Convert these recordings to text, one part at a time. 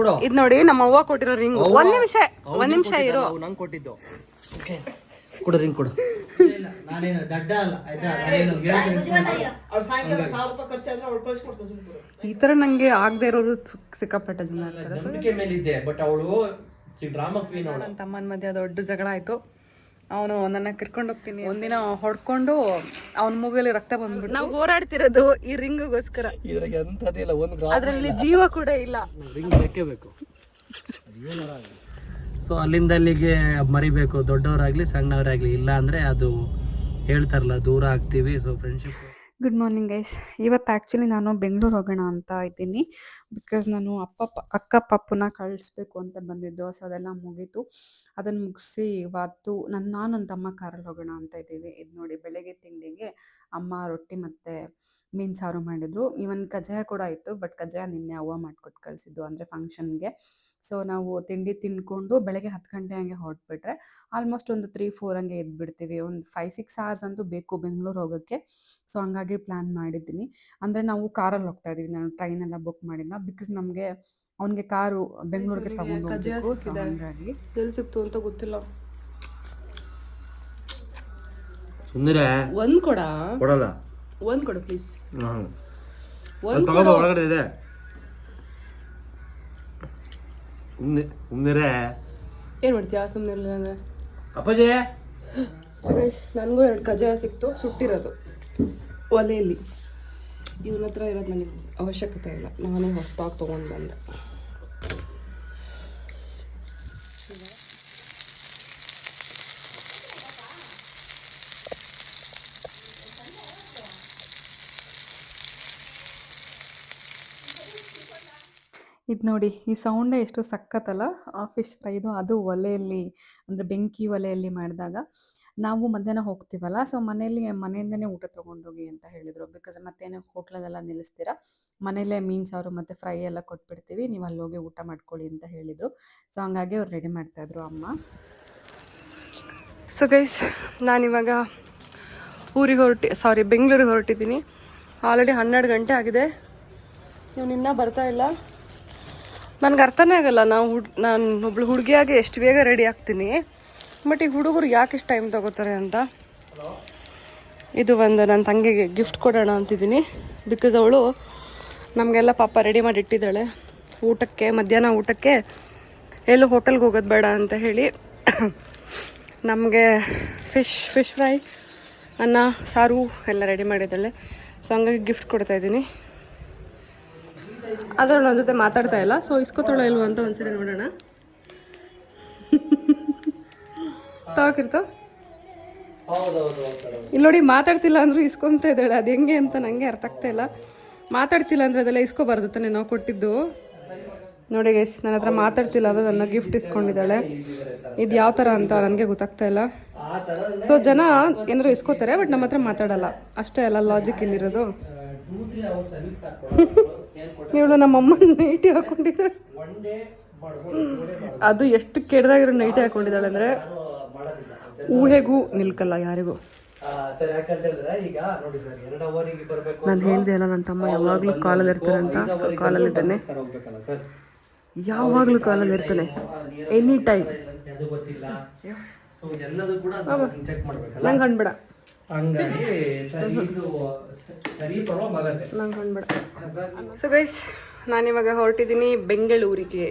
ಕೊಡು. ಇದ್ ನೋಡಿ ನಮ್ಮ ಅವ್ವ ಕೊಟ್ಟಿರೋ ರಿಂಗ್. ಒಂದ್ ನಿಮಿಷ ಒಂದ್ ನಿಮಿಷ ಇರು. ನಂಗೆ ಕೊಟ್ಟಿದ್ದು. ಕೊಡು ರಿಂಗ್ ಕೊಡು. ನಾನೇನು ದಡ್ಡ ಅಲ್ಲ ಆಯ್ತಾ? ನಾನೇನು ಈ ತರ ನಂಗೆ ಆಗದೆ ಇರೋರು ಸಿಕ್ಕಾಪಟ್ಟೆ ಜನ ಇರ್ತಾರೆ. ನಂಬಿಕೆ ಮೇಲಿದ್ದೆ ಬಟ್ ಅವಳು ಡ್ರಾಮಾ ಕ್ವೀನ್ ಅವಳು. ನನ್ನ ತಮ್ಮನ ಮಧ್ಯೆ ದೊಡ್ಡ ಜಗಳ ಆಯ್ತು. ಅವನು ನನ್ನ ಕರ್ಕೊಂಡು ಹೋಗ್ತೀನಿ. ಒಂದಿನ ಹೊಡ್ಕೊಂಡು ಅವನ ಮೂಗಲ್ಲಿ ರಕ್ತ ಬಂದ್ಬಿಟ್ಟು ನಾವು ಹೋರಾಡ್ತಿರೋದು ಈ ರಿಂಗ್ಗೋಸ್ಕರ. ಇದ್ರಾಗ ಎಂಥದಿಲ್ಲ ಒಂದು ಅದರಲ್ಲಿ ಅದ್ರಲ್ಲಿ ಜೀವ ಕೂಡ ಇಲ್ಲ. ರಿಂಗ್ ಬೇಕೇ ಬೇಕು. ಸೊ ಅಲ್ಲಿಂದ ಅಲ್ಲಿಗೆ ಮರಿಬೇಕು. ದೊಡ್ಡವರಾಗ್ಲಿ ಸಣ್ಣವರಾಗ್ಲಿ ಇಲ್ಲ ಅಂದ್ರೆ ಅದು ಹೇಳ್ತಾರಲ್ಲ ದೂರ ಆಗ್ತೀವಿ. So friendship good morning guys ಇವತ್ತು ಆ್ಯಕ್ಚುಲಿ ನಾನು ಬೆಂಗಳೂರು ಹೋಗೋಣ ಅಂತ ಇದ್ದೀನಿ. ಬಿಕಾಸ್ ನಾನು ಅಪ್ಪ ಅಕ್ಕ ಪಪ್ಪನ ಕಳಿಸ್ಬೇಕು ಅಂತ ಬಂದಿದ್ದು. ಸೊ ಅದೆಲ್ಲ ಮುಗೀತು. ಅದನ್ನು ಮುಗಿಸಿ ಇವತ್ತು ನನ್ನ ನಾನು ನನ್ನ ತಮ್ಮ ಕಾರಲ್ಲಿ ಹೋಗೋಣ ಅಂತ ಇದ್ದೀವಿ. ಇದು ನೋಡಿ ಬೆಳಗ್ಗೆ ತಿಂಡಿಗೆ ಅಮ್ಮ ರೊಟ್ಟಿ ಮತ್ತು ಮೀನು ಸಾರು ಮಾಡಿದ್ರು. ಈವನ್ ಕಜ್ಜಾಯ ಕೂಡ ಇತ್ತು ಬಟ್ ಕಜ್ಜಾಯ ನಿನ್ನೆ ಅವ್ವ ಮಾಡಿಕೊಟ್ಟು ಕಳಿಸಿದ್ದು. ಅಂದರೆ ಫಂಕ್ಷನ್ಗೆ ಸೊ ನಾವು ತಿಂಡಿ ತಿನ್ಕೊಂಡು ಬೆಳಗ್ಗೆ ಹತ್ತು ಗಂಟೆ ಹಂಗೆ ಹೊರಟ್ಬಿಟ್ರೆ ಆಲ್ಮೋಸ್ಟ್ ಒಂದು ತ್ರೀ ಫೋರ್ ಹಂಗೆ ಎದ್ಬಿಡ್ತೀವಿ. ಒಂದು ಫೈವ್ ಸಿಕ್ಸ್ ಅವರ್ಸ್ ಅಂತೂ ಬೇಕು ಬೆಂಗಳೂರು ಹೋಗೋಕ್ಕೆ. ಸೊ ಹಂಗಾಗಿ ಪ್ಲ್ಯಾನ್ ಮಾಡಿದ್ದೀನಿ. ಅಂದರೆ ನಾವು ಕಾರಲ್ಲಿ ಹೋಗ್ತಾ ಇದ್ದೀವಿ. ನಾನು ಟ್ರೈನ್ ಎಲ್ಲ ಬುಕ್ ಮಾಡಿಲ್ಲ. ಬಿಕಾಸ್ ನಮಗೆ ಅವನಿಗೆ ಕಾರು ಬೆಂಗಳೂರಿಗೆ ತಗೊಂಡು ಹೋಗಬೇಕು. ಸೊ ಹಂಗಾಗಿ ಎಲ್ಲಿ ಸಿಕ್ತು ಅಂತ ಗೊತ್ತಿಲ್ಲ. ಸುಂದರ. ಒಂದ್ ಕೊಡ? ಕೊಡಲ್ಲ. ಒಂದು ಕೊಡು ಪ್ಲೀಸ್ ಕೊಡ. ಒಳಗಡೆ ಇದೆ. ಸುಮ್ಮನಿರೆ ಏನು ಮಾಡ್ತೀಯಾ? ಸುಮ್ಮನೆ ಇರಲಿಲ್ಲ ಅಂದರೆ? ಅಪ್ಪಾಜಿ? ನನಗೂ ಎರಡು ಕಜಾಯ ಸಿಕ್ತು ಸುಟ್ಟಿರೋದು. ಒಲೆಯಲ್ಲಿ. ಇವನ ಹತ್ರ ಇರೋದು ನನಗೆ ಅವಶ್ಯಕತೆ ಇಲ್ಲ. ನಾನೇ ಹೊಸದಾಗಿ ತೊಗೊಂಡು ಬಂದೆ. ಇದು ನೋಡಿ, ಈ ಸೌಂಡೇ ಎಷ್ಟು ಸಕ್ಕತ್ತಲ್ಲ ಆ ಫಿಶ್ ಫ್ರೈದು ಅದು ಒಲೆಯಲ್ಲಿ, ಅಂದರೆ ಬೆಂಕಿ ಒಲೆಯಲ್ಲಿ ಮಾಡಿದಾಗ ನಾವು ಮಧ್ಯಾಹ್ನ ಹೋಗ್ತೀವಲ್ಲ ಸೊ ಮನೆಯಲ್ಲಿ, ಮನೆಯಿಂದನೇ ಊಟ ತೊಗೊಂಡೋಗಿ ಅಂತ ಹೇಳಿದರು. ಬಿಕಾಸ್ ಮತ್ತೇನು ಹೋಟ್ಲಲ್ಲೆಲ್ಲ ನಿಲ್ಲಿಸ್ತೀರಾ? ಮನೆಯಲ್ಲೇ ಮೀನು ಸಾರು ಮತ್ತು ಫ್ರೈ ಎಲ್ಲ ಕೊಟ್ಬಿಡ್ತೀವಿ, ನೀವು ಅಲ್ಲಿ ಹೋಗಿ ಊಟ ಮಾಡ್ಕೊಳ್ಳಿ ಅಂತ ಹೇಳಿದರು. ಸೊ ಹಂಗಾಗಿ ಅವ್ರು ರೆಡಿ ಮಾಡ್ತಾಯಿದ್ರು ಅಮ್ಮ. ಸೊ ಗೈಸ್ ನಾನಿವಾಗ ಊರಿಗೆ ಹೊರಟಿ ಸಾರಿ ಬೆಂಗಳೂರಿಗೆ ಹೊರಟಿದ್ದೀನಿ. ಆಲ್ರೆಡಿ ಹನ್ನೆರಡು ಗಂಟೆ ಆಗಿದೆ. ನೀವು ನಿನ್ನ ಬರ್ತಾ ಇಲ್ಲ. ನನಗೆ ಅರ್ಥನೇ ಆಗಲ್ಲ. ನಾವು ಹುಡ್, ನಾನು ಒಬ್ಳು ಹುಡುಗಿಯಾಗಿ ಎಷ್ಟು ಬೇಗ ರೆಡಿ ಆಗ್ತೀನಿ. ಬಟ್ ಈ ಹುಡುಗರು ಯಾಕೆ ಇಷ್ಟು ಟೈಮ್ ತಗೋತಾರೆ ಅಂತ? ಇದು ಒಂದು ನನ್ನ ತಂಗಿಗೆ ಗಿಫ್ಟ್ ಕೊಡೋಣ ಅಂತಿದ್ದೀನಿ. ಬಿಕಾಸ್ ಅವಳು ನಮಗೆಲ್ಲ ಪಾಪ ರೆಡಿ ಮಾಡಿ ಇಟ್ಟಿದ್ದಾಳೆ ಊಟಕ್ಕೆ, ಮಧ್ಯಾಹ್ನ ಊಟಕ್ಕೆ ಎಲ್ಲೂ ಹೋಟೆಲ್ಗೆ ಹೋಗೋದು ಬೇಡ ಅಂತ ಹೇಳಿ ನಮಗೆ ಫಿಶ್ ಫಿಶ್ ಫ್ರೈ ಅನ್ನ, ಸಾರು ಎಲ್ಲ ರೆಡಿ ಮಾಡಿದ್ದಾಳೆ. ಸೊ ಹಂಗಾಗಿ ಗಿಫ್ಟ್ ಕೊಡ್ತಾ ಇದ್ದೀನಿ. ಆದ್ರೆ ನನ್ನ ಜೊತೆ ಮಾತಾಡ್ತಾ ಇಲ್ಲ. ಸೊ ಇಸ್ಕೊತಾಳೋ ಇಲ್ವಾ ಅಂತ ಒಂದ್ಸರಿ ನೋಡೋಣ. ತಗೋಕಿರ್ತ ಇಲ್ಲಿ ನೋಡಿ ಮಾತಾಡ್ತಿಲ್ಲ ಅಂದ್ರು ಇಸ್ಕೊಂತ ಇದ್ದಾಳೆ. ಅದು ಹೆಂಗೆ ಅಂತ ನಂಗೆ ಅರ್ಥ ಆಗ್ತಾ ಇಲ್ಲ. ಮಾತಾಡ್ತಿಲ್ಲ ಅಂದ್ರೆ ಅದೆಲ್ಲ ಇಸ್ಕೋಬಾರ್ದು ತಾನೇ ನಾವು ಕೊಟ್ಟಿದ್ದು. ನೋಡಿ ಗೈಸ್ ನನ್ನ ಹತ್ರ ಮಾತಾಡ್ತಿಲ್ಲ ಅಂದ್ರೆ ನನ್ನ ಗಿಫ್ಟ್ ಇಸ್ಕೊಂಡಿದ್ದಾಳೆ. ಇದು ಯಾವ ಥರ ಅಂತ ನನಗೆ ಗೊತ್ತಾಗ್ತಾ ಇಲ್ಲ. ಸೊ ಜನ ಏನಾದ್ರು ಇಸ್ಕೋತಾರೆ ಬಟ್ ನಮ್ಮ ಹತ್ರ ಮಾತಾಡಲ್ಲ. ಅಷ್ಟೇ ಅಲ್ಲ ಲಾಜಿಕ್ ಇಲ್ಲಿರೋದು ಇವಳು ನಮ್ಮ ಅಮ್ಮನ ನೈಟಿ ಹಾಕೊಂಡಿದ್ರೆ. ಅದು ಎಷ್ಟು ಕೆಡ್ದಾಗಿರೋ ನೈಟಿ ಹಾಕೊಂಡಿದ್ದಾಳೆ ಅಂದ್ರೆ ಊಹೆಗೂ ನಿಲ್ಕಲ್ಲ ಯಾರಿಗೂ. ನಾನು ಹೇಳ್ದೆ ಅಲ್ಲ ನನ್ನ ತಮ್ಮ ಯಾವಾಗಲೂ ಕಾಲಲ್ಲಿ ಇರ್ತಾನಂತ ಸೊ ಕಾಲಲ್ಲಿ ಇದ್ದಾನೆ. ಯಾವಾಗ್ಲೂ ಕಾಲಲ್ಲಿ ಇರ್ತಾನೆ. ಎನಿ ಟೈಮ್ ನಂಗೆ ಕಣ್ಬೇಡ ಹಂಗಾಗಿ ಸರ್ ಇದು ಸರಿ ಪ್ರಾಬ್ಲಮ್ ಆಗತ್ತೆ ನಂಗೆ ಕಣ್ಬೇಡ ಸೊ ಗೈಸ್ ನಾನಿವಾಗ ಹೊರಟಿದ್ದೀನಿ ಬೆಂಗಳೂರಿಗೆ.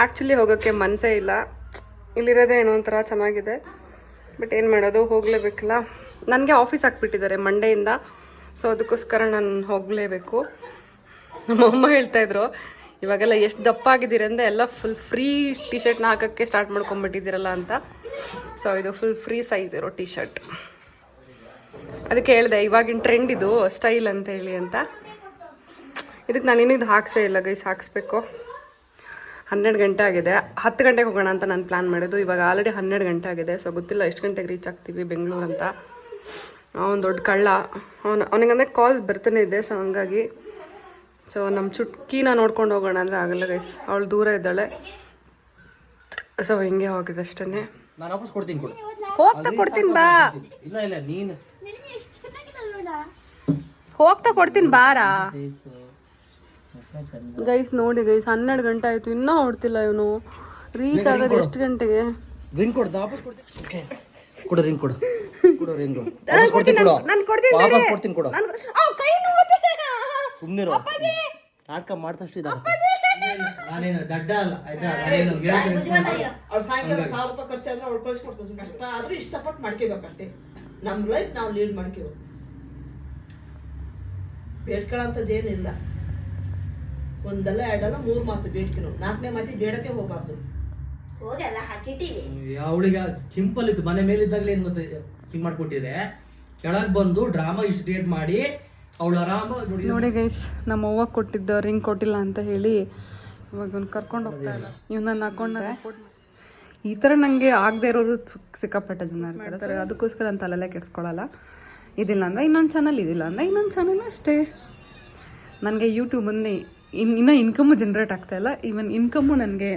ಆ್ಯಕ್ಚುಲಿ ಹೋಗೋಕ್ಕೆ ಮನಸೇ ಇಲ್ಲ. ಇಲ್ಲಿರೋದೇ ಏನೋ ಒಂಥರ ಚೆನ್ನಾಗಿದೆ. ಬಟ್ ಏನು ಮಾಡೋದು ಹೋಗಲೇಬೇಕಲ್ಲ. ನನಗೆ ಆಫೀಸ್ ಹಾಕ್ಬಿಟ್ಟಿದ್ದಾರೆ ಮಂಡೆಯಿಂದ ಸೊ ಅದಕ್ಕೋಸ್ಕರ ನಾನು ಹೋಗಲೇಬೇಕು. ನಮ್ಮ ಅಮ್ಮ ಹೇಳ್ತಾ ಇದ್ರು ಇವಾಗೆಲ್ಲ ಎಷ್ಟು ದಪ್ಪ ಆಗಿದ್ದೀರಿ ಅಂದರೆ ಎಲ್ಲ ಫುಲ್ ಫ್ರೀ ಟಿ ಶರ್ಟ್ನ ಹಾಕೋಕ್ಕೆ ಸ್ಟಾರ್ಟ್ ಮಾಡ್ಕೊಂಬಿಟ್ಟಿದ್ದೀರಲ್ಲ ಅಂತ. ಸೊ ಇದು ಫುಲ್ ಫ್ರೀ ಸೈಜ್ ಇರೋ ಟಿ ಶರ್ಟ್ ಅದಕ್ಕೆ ಹೇಳಿದೆ ಇವಾಗಿನ ಟ್ರೆಂಡ್ ಇದು ಸ್ಟೈಲ್ ಅಂತ ಹೇಳಿ ಅಂತ. ಇದಕ್ಕೆ ನಾನು ಇನ್ನಿದ್ದು ಇದು ಹಾಕ್ಸೇ ಇಲ್ಲ ಗೈಸ್ ಹಾಕ್ಸ್ಬೇಕು. ಹನ್ನೆರಡು ಗಂಟೆ ಆಗಿದೆ. ಹತ್ತು ಗಂಟೆಗೆ ಹೋಗೋಣ ಅಂತ ನಾನು ಪ್ಲ್ಯಾನ್ ಮಾಡೋದು ಇವಾಗ ಆಲ್ರೆಡಿ ಹನ್ನೆರಡು ಗಂಟೆ ಆಗಿದೆ. ಸೊ ಗೊತ್ತಿಲ್ಲ ಎಷ್ಟು ಗಂಟೆಗೆ ರೀಚ್ ಆಗ್ತೀವಿ ಬೆಂಗಳೂರು ಅಂತ. ಅವನು ದೊಡ್ಡ ಕಳ್ಳ. ಅವನು ಅವನಿಗಂದ್ರೆ ಕಾಲ್ಸ್ ಬರ್ತಾನೆ ಇದೆ ಸೊ ಹಂಗಾಗಿ. ಸೊ ನಮ್ಮ ಚುಟ್ಕಿನ ನೋಡ್ಕೊಂಡು ಹೋಗೋಣ ಅಂದರೆ ಆಗಲ್ಲ ಗೈಸ್ ಅವಳು ದೂರ ಇದ್ದಾಳೆ. ಸೊ ಹಿಂಗೆ ಹೋಗಿದೆ ಅಷ್ಟೇ ಹೋಗ್ತಾ ಕೊಡ್ತೀನಿ ಬಾ. ಇಲ್ಲ ಇಲ್ಲ ನೀನು. ಹೋಗ್ತಾ ಕೊಡ್ತೀನಿ ಬಾರಾ. ಗೈಸ್ ನೋಡಿ ಗೈಸ್ ಹನ್ನೆರಡು ಗಂಟೆ ಆಯ್ತು ಇನ್ನೂ ಹೊಡ್ತಿಲ್ಲ ಇವನು. ರೀಚ್ ಆಗೋದು ಎಷ್ಟು ಗಂಟೆಗೆ? ರಿಂಗ್ ಕೊಡ್ತಾ ವಾಪಸ್ ಕೊಡ್ತೀನಿ. ಕೊಡು ರಿಂಗ್ ಕೊಡು. ಕೊಡು ರಿಂಗ್ ವಾಪಸ್ ಕೊಡ್ತೀನಿ ಕೊಡು. ವಾಪಸ್ ಕೊಡ್ತೀನಿ ಕೊಡು. ಅಪ್ಪಾಜಿ. ನಾಟಕ ಮಾಡ್ತಷ್ಟು ಇದಾಗುತ್ತೆ ನಾನೇನು ದಡ್ಡ ಅಲ್ಲ. ಆಯ್ತಾ? ನಾನೇನು ಅವ್ಳು ಸಾಯಂಕಾಲ ಸಾವಿರ ರೂಪಾಯಿ ಖರ್ಚಾದ್ರೆ ಅವ್ರು ಕಳ್ಸಿಕೊಡ್ತಾರೆ. ಕಷ್ಟ ಆದ್ರೂ ಇಷ್ಟಪಟ್ಟು ಮಾಡ್ಕೋಬೇಕಂತೆ. ನಮ್ಮ ಲೈಫ್ ನಾವು ಲೀಡ್ ಮಾಡ್ಕೇವು ಬೇಡ್ಕೊಳ್ಳೋಂಥದ್ದು ಏನಿಲ್ಲ. ಒಂದಲ್ಲ ಎರಡಲ್ಲ ಮೂರು ಮಾತು ಬೇಡ್ಕಿರೋ. ನಾಲ್ಕನೇ ಮಾತಿ ಬೇಡಕ್ಕೆ ಹೋಗಬಾರ್ದು. ಹೋಗಲ್ಲ ಹಾಕಿಟ್ಟಿವಿ. ಅವಳಿಗೆ ಸಿಂಪಲ್ ಇತ್ತು. ಮನೆ ಮೇಲಿದ್ದಾಗಲೇ ಏನು ಗೊತ್ತ ಹಿಂಗ್ ಮಾಡ್ಕೊಟ್ಟಿದೆ? ಕೆಳಗೆ ಬಂದು ಡ್ರಾಮಾ ಇಷ್ಟು ಕ್ರಿಯೇಟ್ ಮಾಡಿ ಅವಳು ಆರಾಮ ನೋಡಿ ನೋಡಿ ಗೈಸ್ ನಮ್ಮ ಅವ್ವ ಕೊಟ್ಟಿದ್ದ ರಿಂಗ್ ಕೊಟ್ಟಿಲ್ಲ ಅಂತ ಹೇಳಿ ಇವಾಗ ಅವ್ನು ಕರ್ಕೊಂಡು ಹೋಗ್ತಾ ಇಲ್ಲ ಇವನನ್ನ ಹಾಕೊಂಡ ಈ ಥರ ನನಗೆ ಆಗದೆ ಇರೋರು ಸಿಕ್- ಸಿಕ್ಕಾಪಟ್ಟೆ ಜನ ಇರ್ತಾರೆ. ಅದಕ್ಕೋಸ್ಕರ ಅಂತ ಅಲ್ಲೆಲ್ಲ ಕೆಡ್ಸ್ಕೊಳಲ್ಲ. ಇದಿಲ್ಲ ಅಂದರೆ ಇನ್ನೊಂದು ಚಾನಲ್ ಇದಿಲ್ಲ ಅಂದರೆ ಇನ್ನೊಂದು ಚಾನಲ್ ಅಷ್ಟೇ. ನನಗೆ ಯೂಟ್ಯೂಬಲ್ಲಿ ಇನ್ ಇನ್ನೂ ಇನ್ಕಮ್ಮು ಜನ್ರೇಟ್ ಆಗ್ತಾಯಿಲ್ಲ ಈವನ್ ಇನ್ಕಮ್ಮು ನನಗೆ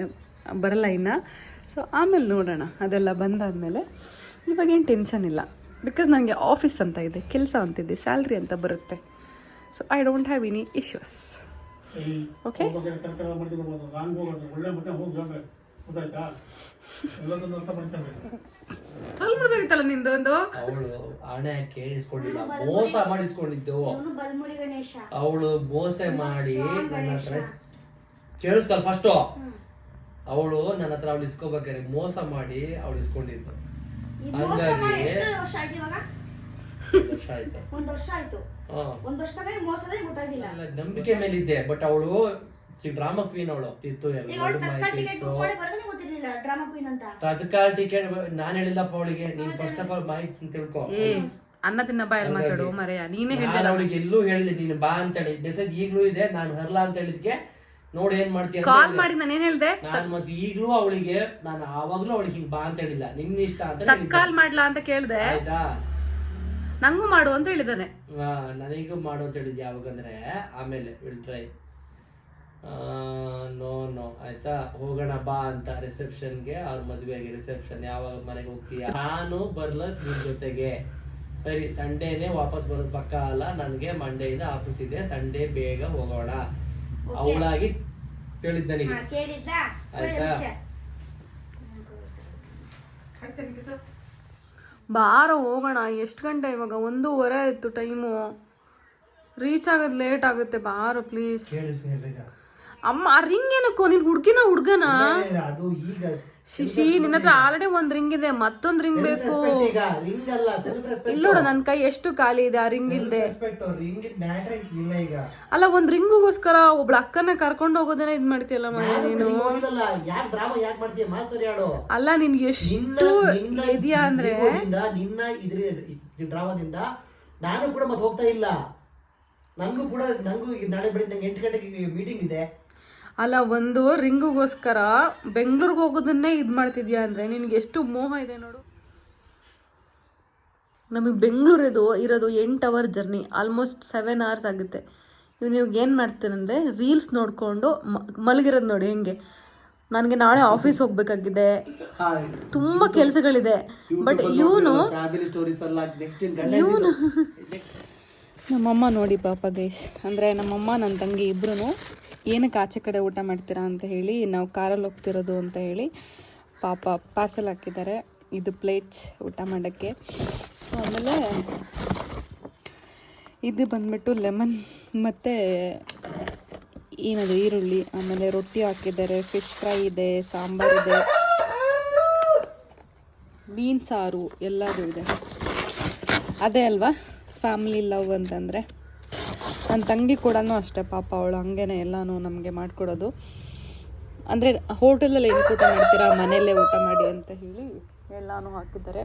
ಬರಲ್ಲ ಇನ್ನು. ಸೊ ಆಮೇಲೆ ನೋಡೋಣ. ಅದೆಲ್ಲ ಬಂದಾದಮೇಲೆ ಇವಾಗೇನು ಟೆನ್ಷನ್ ಇಲ್ಲ. ಬಿಕಾಸ್ ನನಗೆ ಆಫೀಸ್ ಅಂತ ಇದೆ, ಕೆಲಸ ಅಂತಿದೆ ಸ್ಯಾಲ್ರಿ ಅಂತ ಬರುತ್ತೆ. So I don't have any issues okay ನಿಂದು ಒಂದು? ಅವಳು ಹಣೆ ಕೇಳಿಸ್ಕೊಂಡಿಲ್ಲ. ಮೋಸ ಮಾಡಿಸ್ಕೊಂಡಿದ್ದು. ಅವನು ಬಲ್ಮುರಿ ಗಣೇಶ. ಅವಳು ಮೋಸ ಮಾಡಿ ನನ್ನ ಹತ್ರ ಕೇಳಿಸ್ಕಲ್ ಫಸ್ಟು ಅವಳು ನನ್ನ ಹತ್ರ ಅವಳು ಇಸ್ಕೋಬೇಕಾದ್ರೆ ಮೋಸ ಮಾಡಿ ಅವಳು ಇಸ್ಕೊಂಡಿದ್ದು. ಈ ಮೋಸ ಮಾಡಿ ಹಂಗಾಗಿ ಎಷ್ಟು ವರ್ಷ ಆಯ್ತು ಇವಾಗ? ಒಂದ್ ವರ್ಷ ಆಯ್ತು. ಒಂದ್ ವರ್ಷ ಆಯ್ತು. ಒಂದ್ ವರ್ಷ ತನಕ ಮೋಸದೇ ಗೊತ್ತಾಗಿಲ್ಲ. ನಂಬಿಕೆ ಮೇಲಿದ್ದೆ ಬಟ್ ಅವಳು ಡ್ರಾಮಾ ಕ್ವೀನ್ ಅವಳು. ತಿತ್ತು ಎಲ್ಲ ಈಗ ಅವಳು ದೊಡ್ಡ ಟಿಕೆಟ್ ಇತ್ತು. ಬುಕ್ ಮಾಡಿ ಬರೋದನ್ನೇ ಗೊತ್ತಿರ್ಲಿಲ್ಲ ಡ್ರಾಮಾ ಕ್ವೀನ್ ಅಂತ. ತತ್ಕಾಲ್ ಟಿಕೆಟ್ ನಾನ್ ಹೇಳಿಲ್ಲಪ್ಪ ಅವಳಿಗೆ. ನೀನ್ ಫಸ್ಟ್ ಆಫ್ ಆಲ್ ಮಾಹಿತಿ ತಿಳ್ಕೊ. ಅನ್ನ ತಿನ್ನ ಬಾಯಲ್ಲಿ ಮಾತಾಡು ಮರೆಯ. ನೀನೇ ನಾನು ಅವಳಿಗೆ ಎಲ್ಲೂ ಹೇಳಿದೆ ನೀನು ಬಾ ಅಂತ ಹೇಳಿ. ಮೆಸೇಜ್ ಈಗ್ಲೂ ಇದೆ ನಾನು ಹರ್ಲಾ ಅಂತ ಹೇಳಿದ್ಕೆ. ನೋಡಿ ಏನ್ ಮಾಡ್ತೀಯ ಕಾಲ್. ಮಾಡಿ ನಾನು ಏನ್ ಹೇಳ್ದೆ? ನಾನು ಮತ್ತೆ ಈಗಲೂ ಅವಳಿಗೆ ನಾನು ಆವಾಗ್ಲೂ ಅವಳಿಗೆ ಹಿಂಗ್ ಬಾ ಅಂತ ಹೇಳಿಲ್ಲ. ನಿನ್ನ ಇಷ್ಟ ಅಂತ. ತತ್ಕಾಲ್ ಮಾಡ್ಲಾ ಅಂತ ಕೇಳ್ದೆ. ಆಯ್ತಾ? ನಂಗೂ ಮಾಡು ಅಂತ ಹೇಳಿದಾನೆ ಆ, ನನಗೂ ಮಾಡು ಅಂತ ಹೇಳಿದ್ಯಾ ಯಾವಾಗಂದ್ರೆ. ಆಮೇಲೆ ವಿಲ್ ಟ್ರೈ ನೋ ನೋ ಆಯ್ತಾ? ಹೋಗೋಣ ಬಾ ಅಂತ ರಿಸೆಪ್ಷನ್ಗೆ ಅವ್ರ ಮದುವೆಗೆ ರಿಸೆಪ್ಷನ್ ಯಾವಾಗ ಮನೆಗೆ ಹೋಗ್ತೀಯ? ನಾನು ಬರ್ಲ ನಿನ್ ಜೊತೆಗೆ. ಸರಿ ಸಂಡೇನೆ ವಾಪಸ್ ಬರೋದು ಪಕ್ಕ ಅಲ್ಲ ನನಗೆ ಮಂಡೆಯಿಂದ ಆಫೀಸ್ ಇದೆ. ಸಂಡೇ ಬೇಗ ಹೋಗೋಣ. ಅವಳಾಗಿ ಹೇಳಿದ್ದ ನನಗೆ? ಕೇಳಿದ್ದ ಆಯ್ತಾ? ಬಾರ ಹೋಗೋಣ. ಎಷ್ಟು ಗಂಟೆ ಇವಾಗ? ಒಂದೂವರೆ ಆಯಿತು ಟೈಮು. ರೀಚ್ ಆಗೋದು ಲೇಟ್ ಆಗುತ್ತೆ. ಬಾರು ಪ್ಲೀಸ್ ಕೇಳಿಸ್ತೀನಿ ಆ ಅಮ್ಮ ರಿಂಗ್ ಏನಕ್ಕೋ ನಿನ್ ಹುಡ್ಗಿನ ಹುಡ್ಗನ? ಅದು ಈಗ ಶಿಶಿ ನಿನ್ನ ಹತ್ರ ಆಲ್ರೆಡಿ ಒಂದ್ ರಿಂಗ್ ಇದೆ ಮತ್ತೊಂದ್ ರಿಂಗ್ ಬೇಕು. ಈಗ ರಿಂಗ್ ಅಲ್ಲ ಸೆಲ್ಫ್ ರೆಸ್ಪೆಕ್ಟ್ ಇಲ್ಲ ನೋಡು ನನ್ ಕೈ ಎಷ್ಟು ಖಾಲಿ ಇದೆ ಆ ರಿಂಗ್ ಇಲ್ದೆ. ರೆಸ್ಪೆಕ್ಟ್ ರಿಂಗ್ ಮ್ಯಾಟ್ರ್ ಇಲ್ಲ ಈಗ. ಅಲ್ಲ ಒಂದ್ ರಿಂಗ್ಗೋಸ್ಕರ ಒಬ್ಳ ಅಕ್ಕನ ಕರ್ಕೊಂಡು ಹೋಗೋದೇನೆ ಇದ್ ಮಾಡ್ತೀಯಲ್ಲ ಮನೆ ನೀನು? ಯಾಕ್ ಡ್ರಾಮಾ ಯಾಕೆ ಮಾಡ್ತೀಯ? ಹೇಳು ಅಲ್ಲ ನಿನ್ ನಿನ್ನ ಎಷ್ಟು ಇದೆಯಾ ಅಂದ್ರೆ? ನಿನ್ನ ಇದ್ರ ಡ್ರಾಮಾದಿಂದ ನಾನು ಕೂಡ ಮತ್ತೆ ಹೋಗ್ತಾ ಇಲ್ಲ. ನಂಗೂ ಕೂಡ ನಂಗೂ ನಾಳೆ ಬೆಳಿಗ್ಗೆ ನಂಗೆ ಎಂಟು ಗಂಟೆಗೆ ಮೀಟಿಂಗ್ ಇದೆ. ಅಲ್ಲ ಒಂದು ರಿಂಗಿಗೋಸ್ಕರ ಬೆಂಗಳೂರಿಗೆ ಹೋಗೋದನ್ನೇ ಇದು ಮಾಡ್ತಿದ್ಯಾ ಅಂದರೆ? ನಿನಗೆ ಎಷ್ಟು ಮೋಹ ಇದೆ ನೋಡು. ನಮಗೆ ಬೆಂಗಳೂರಿದು ಇರೋದು ಎಂಟು hour journey almost seven hours ಆಗುತ್ತೆ. ಇವ್ ನೀವು ಏನು ಮಾಡ್ತೀರಂದರೆ ರೀಲ್ಸ್ ನೋಡಿಕೊಂಡು ಮಲಗಿರೋದು ನೋಡಿ ಹೆಂಗೆ. ನನಗೆ ನಾಳೆ ಆಫೀಸ್ ಹೋಗ್ಬೇಕಾಗಿದೆ. ತುಂಬ ಕೆಲಸಗಳಿದೆ. ಬಟ್ ಇವನು ಇವನು ನಮ್ಮಮ್ಮ ನೋಡಿ ಪಾಪ ಗೈಸ್. ಅಂದರೆ ನಮ್ಮಮ್ಮ ನನ್ನ ತಂಗಿ ಇಬ್ಬರು ಏನಕ್ಕೆ ಆಚೆ ಕಡೆ ಊಟ ಮಾಡ್ತೀರಾ ಅಂತ ಹೇಳಿ, ನಾವು ಕಾರಲ್ಲಿ ಹೋಗ್ತಿರೋದು ಅಂತ ಹೇಳಿ ಪಾಪ ಪಾರ್ಸೆಲ್ ಹಾಕಿದ್ದಾರೆ. ಇದು ಪ್ಲೇಟ್ಸ್ ಊಟ ಮಾಡೋಕ್ಕೆ. ಆಮೇಲೆ ಇದು ಬಂದ್ಬಿಟ್ಟು ಲೆಮನ್ ಮತ್ತು ಏನದು, ಈರುಳ್ಳಿ, ಆಮೇಲೆ ರೊಟ್ಟಿ ಹಾಕಿದ್ದಾರೆ ಫಿಶ್ ಫ್ರೈ ಇದೆ ಸಾಂಬಾರಿದೆ ಮೀನು ಸಾರು ಎಲ್ಲದೂ ಇದೆ. ಅದೇ ಅಲ್ವಾ? ಫ್ಯಾಮಿಲಿ ಲವ್ ಅಂತಂದರೆ. ನನ್ನ ತಂಗಿ ಕೂಡ ಅಷ್ಟೇ ಪಾಪ ಅವಳು ಹಂಗೇನೆ ಎಲ್ಲನೂ ನಮಗೆ ಮಾಡಿಕೊಡೋದು. ಅಂದರೆ ಹೋಟೆಲಲ್ಲಿ ಏನು ಊಟ ಮಾಡ್ತೀರಾ? ಮನೆಯಲ್ಲೇ ಊಟ ಮಾಡಿ ಅಂತ ಹೇಳಿ ಎಲ್ಲನೂ ಹಾಕಿದ್ದಾರೆ.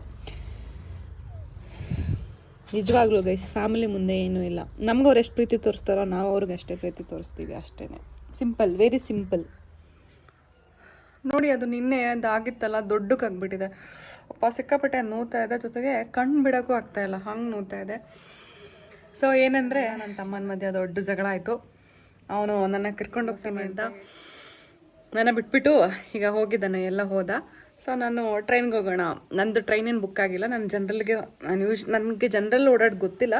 ನಿಜವಾಗ್ಲೂ ಗೈಸ್ ಫ್ಯಾಮಿಲಿ ಮುಂದೆ ಏನೂ ಇಲ್ಲ. ನಮ್ಗೆ ಅವ್ರು ಎಷ್ಟು ಪ್ರೀತಿ ತೋರಿಸ್ತಾರೋ ನಾವು ಅವ್ರಿಗೆ ಅಷ್ಟೇ ಪ್ರೀತಿ ತೋರಿಸ್ತೀವಿ ಅಷ್ಟೇ ಸಿಂಪಲ್ ವೆರಿ ಸಿಂಪಲ್ ನೋಡಿ, ಅದು ನಿನ್ನೆ ಅದಾಗಿತ್ತಲ್ಲ ದೊಡ್ಡಕ್ಕಾಗ್ಬಿಟ್ಟಿದೆ. ಅಪ್ಪ ಸಿಕ್ಕಾಪಟ್ಟೆ ನೋವ್ತಾ ಇದೆ. ಜೊತೆಗೆ ಕಣ್ಣು ಬಿಡೋಕ್ಕೂ ಆಗ್ತಾ ಇಲ್ಲ. ಹಂಗೆ ನೋವ್ತಾ ಇದೆ. ಸೊ ಏನಂದರೆ ನನ್ನ ತಮ್ಮನ ಮಧ್ಯೆ ದೊಡ್ಡ ಜಗಳ ಆಯಿತು. ಅವನು ನನ್ನ ಕರ್ಕೊಂಡು ಹೋಗ್ತಾನೆ ಅಂತ ನನ್ನ ಬಿಟ್ಬಿಟ್ಟು ಈಗ ಹೋಗಿದ್ದಾನೆ, ಎಲ್ಲ ಹೋದ. ಸೊ ನಾನು ಟ್ರೈನ್ಗೆ ಹೋಗೋಣ. ನಂದು ಟ್ರೈನ್ ಏನು ಬುಕ್ ಆಗಿಲ್ಲ. ನಾನು ಜನ್ರಲ್ಗೆ ನಾನು ಯೂಶ್ ನನಗೆ ಜನ್ರಲ್ ಓಡಾಡಿ ಗೊತ್ತಿಲ್ಲ.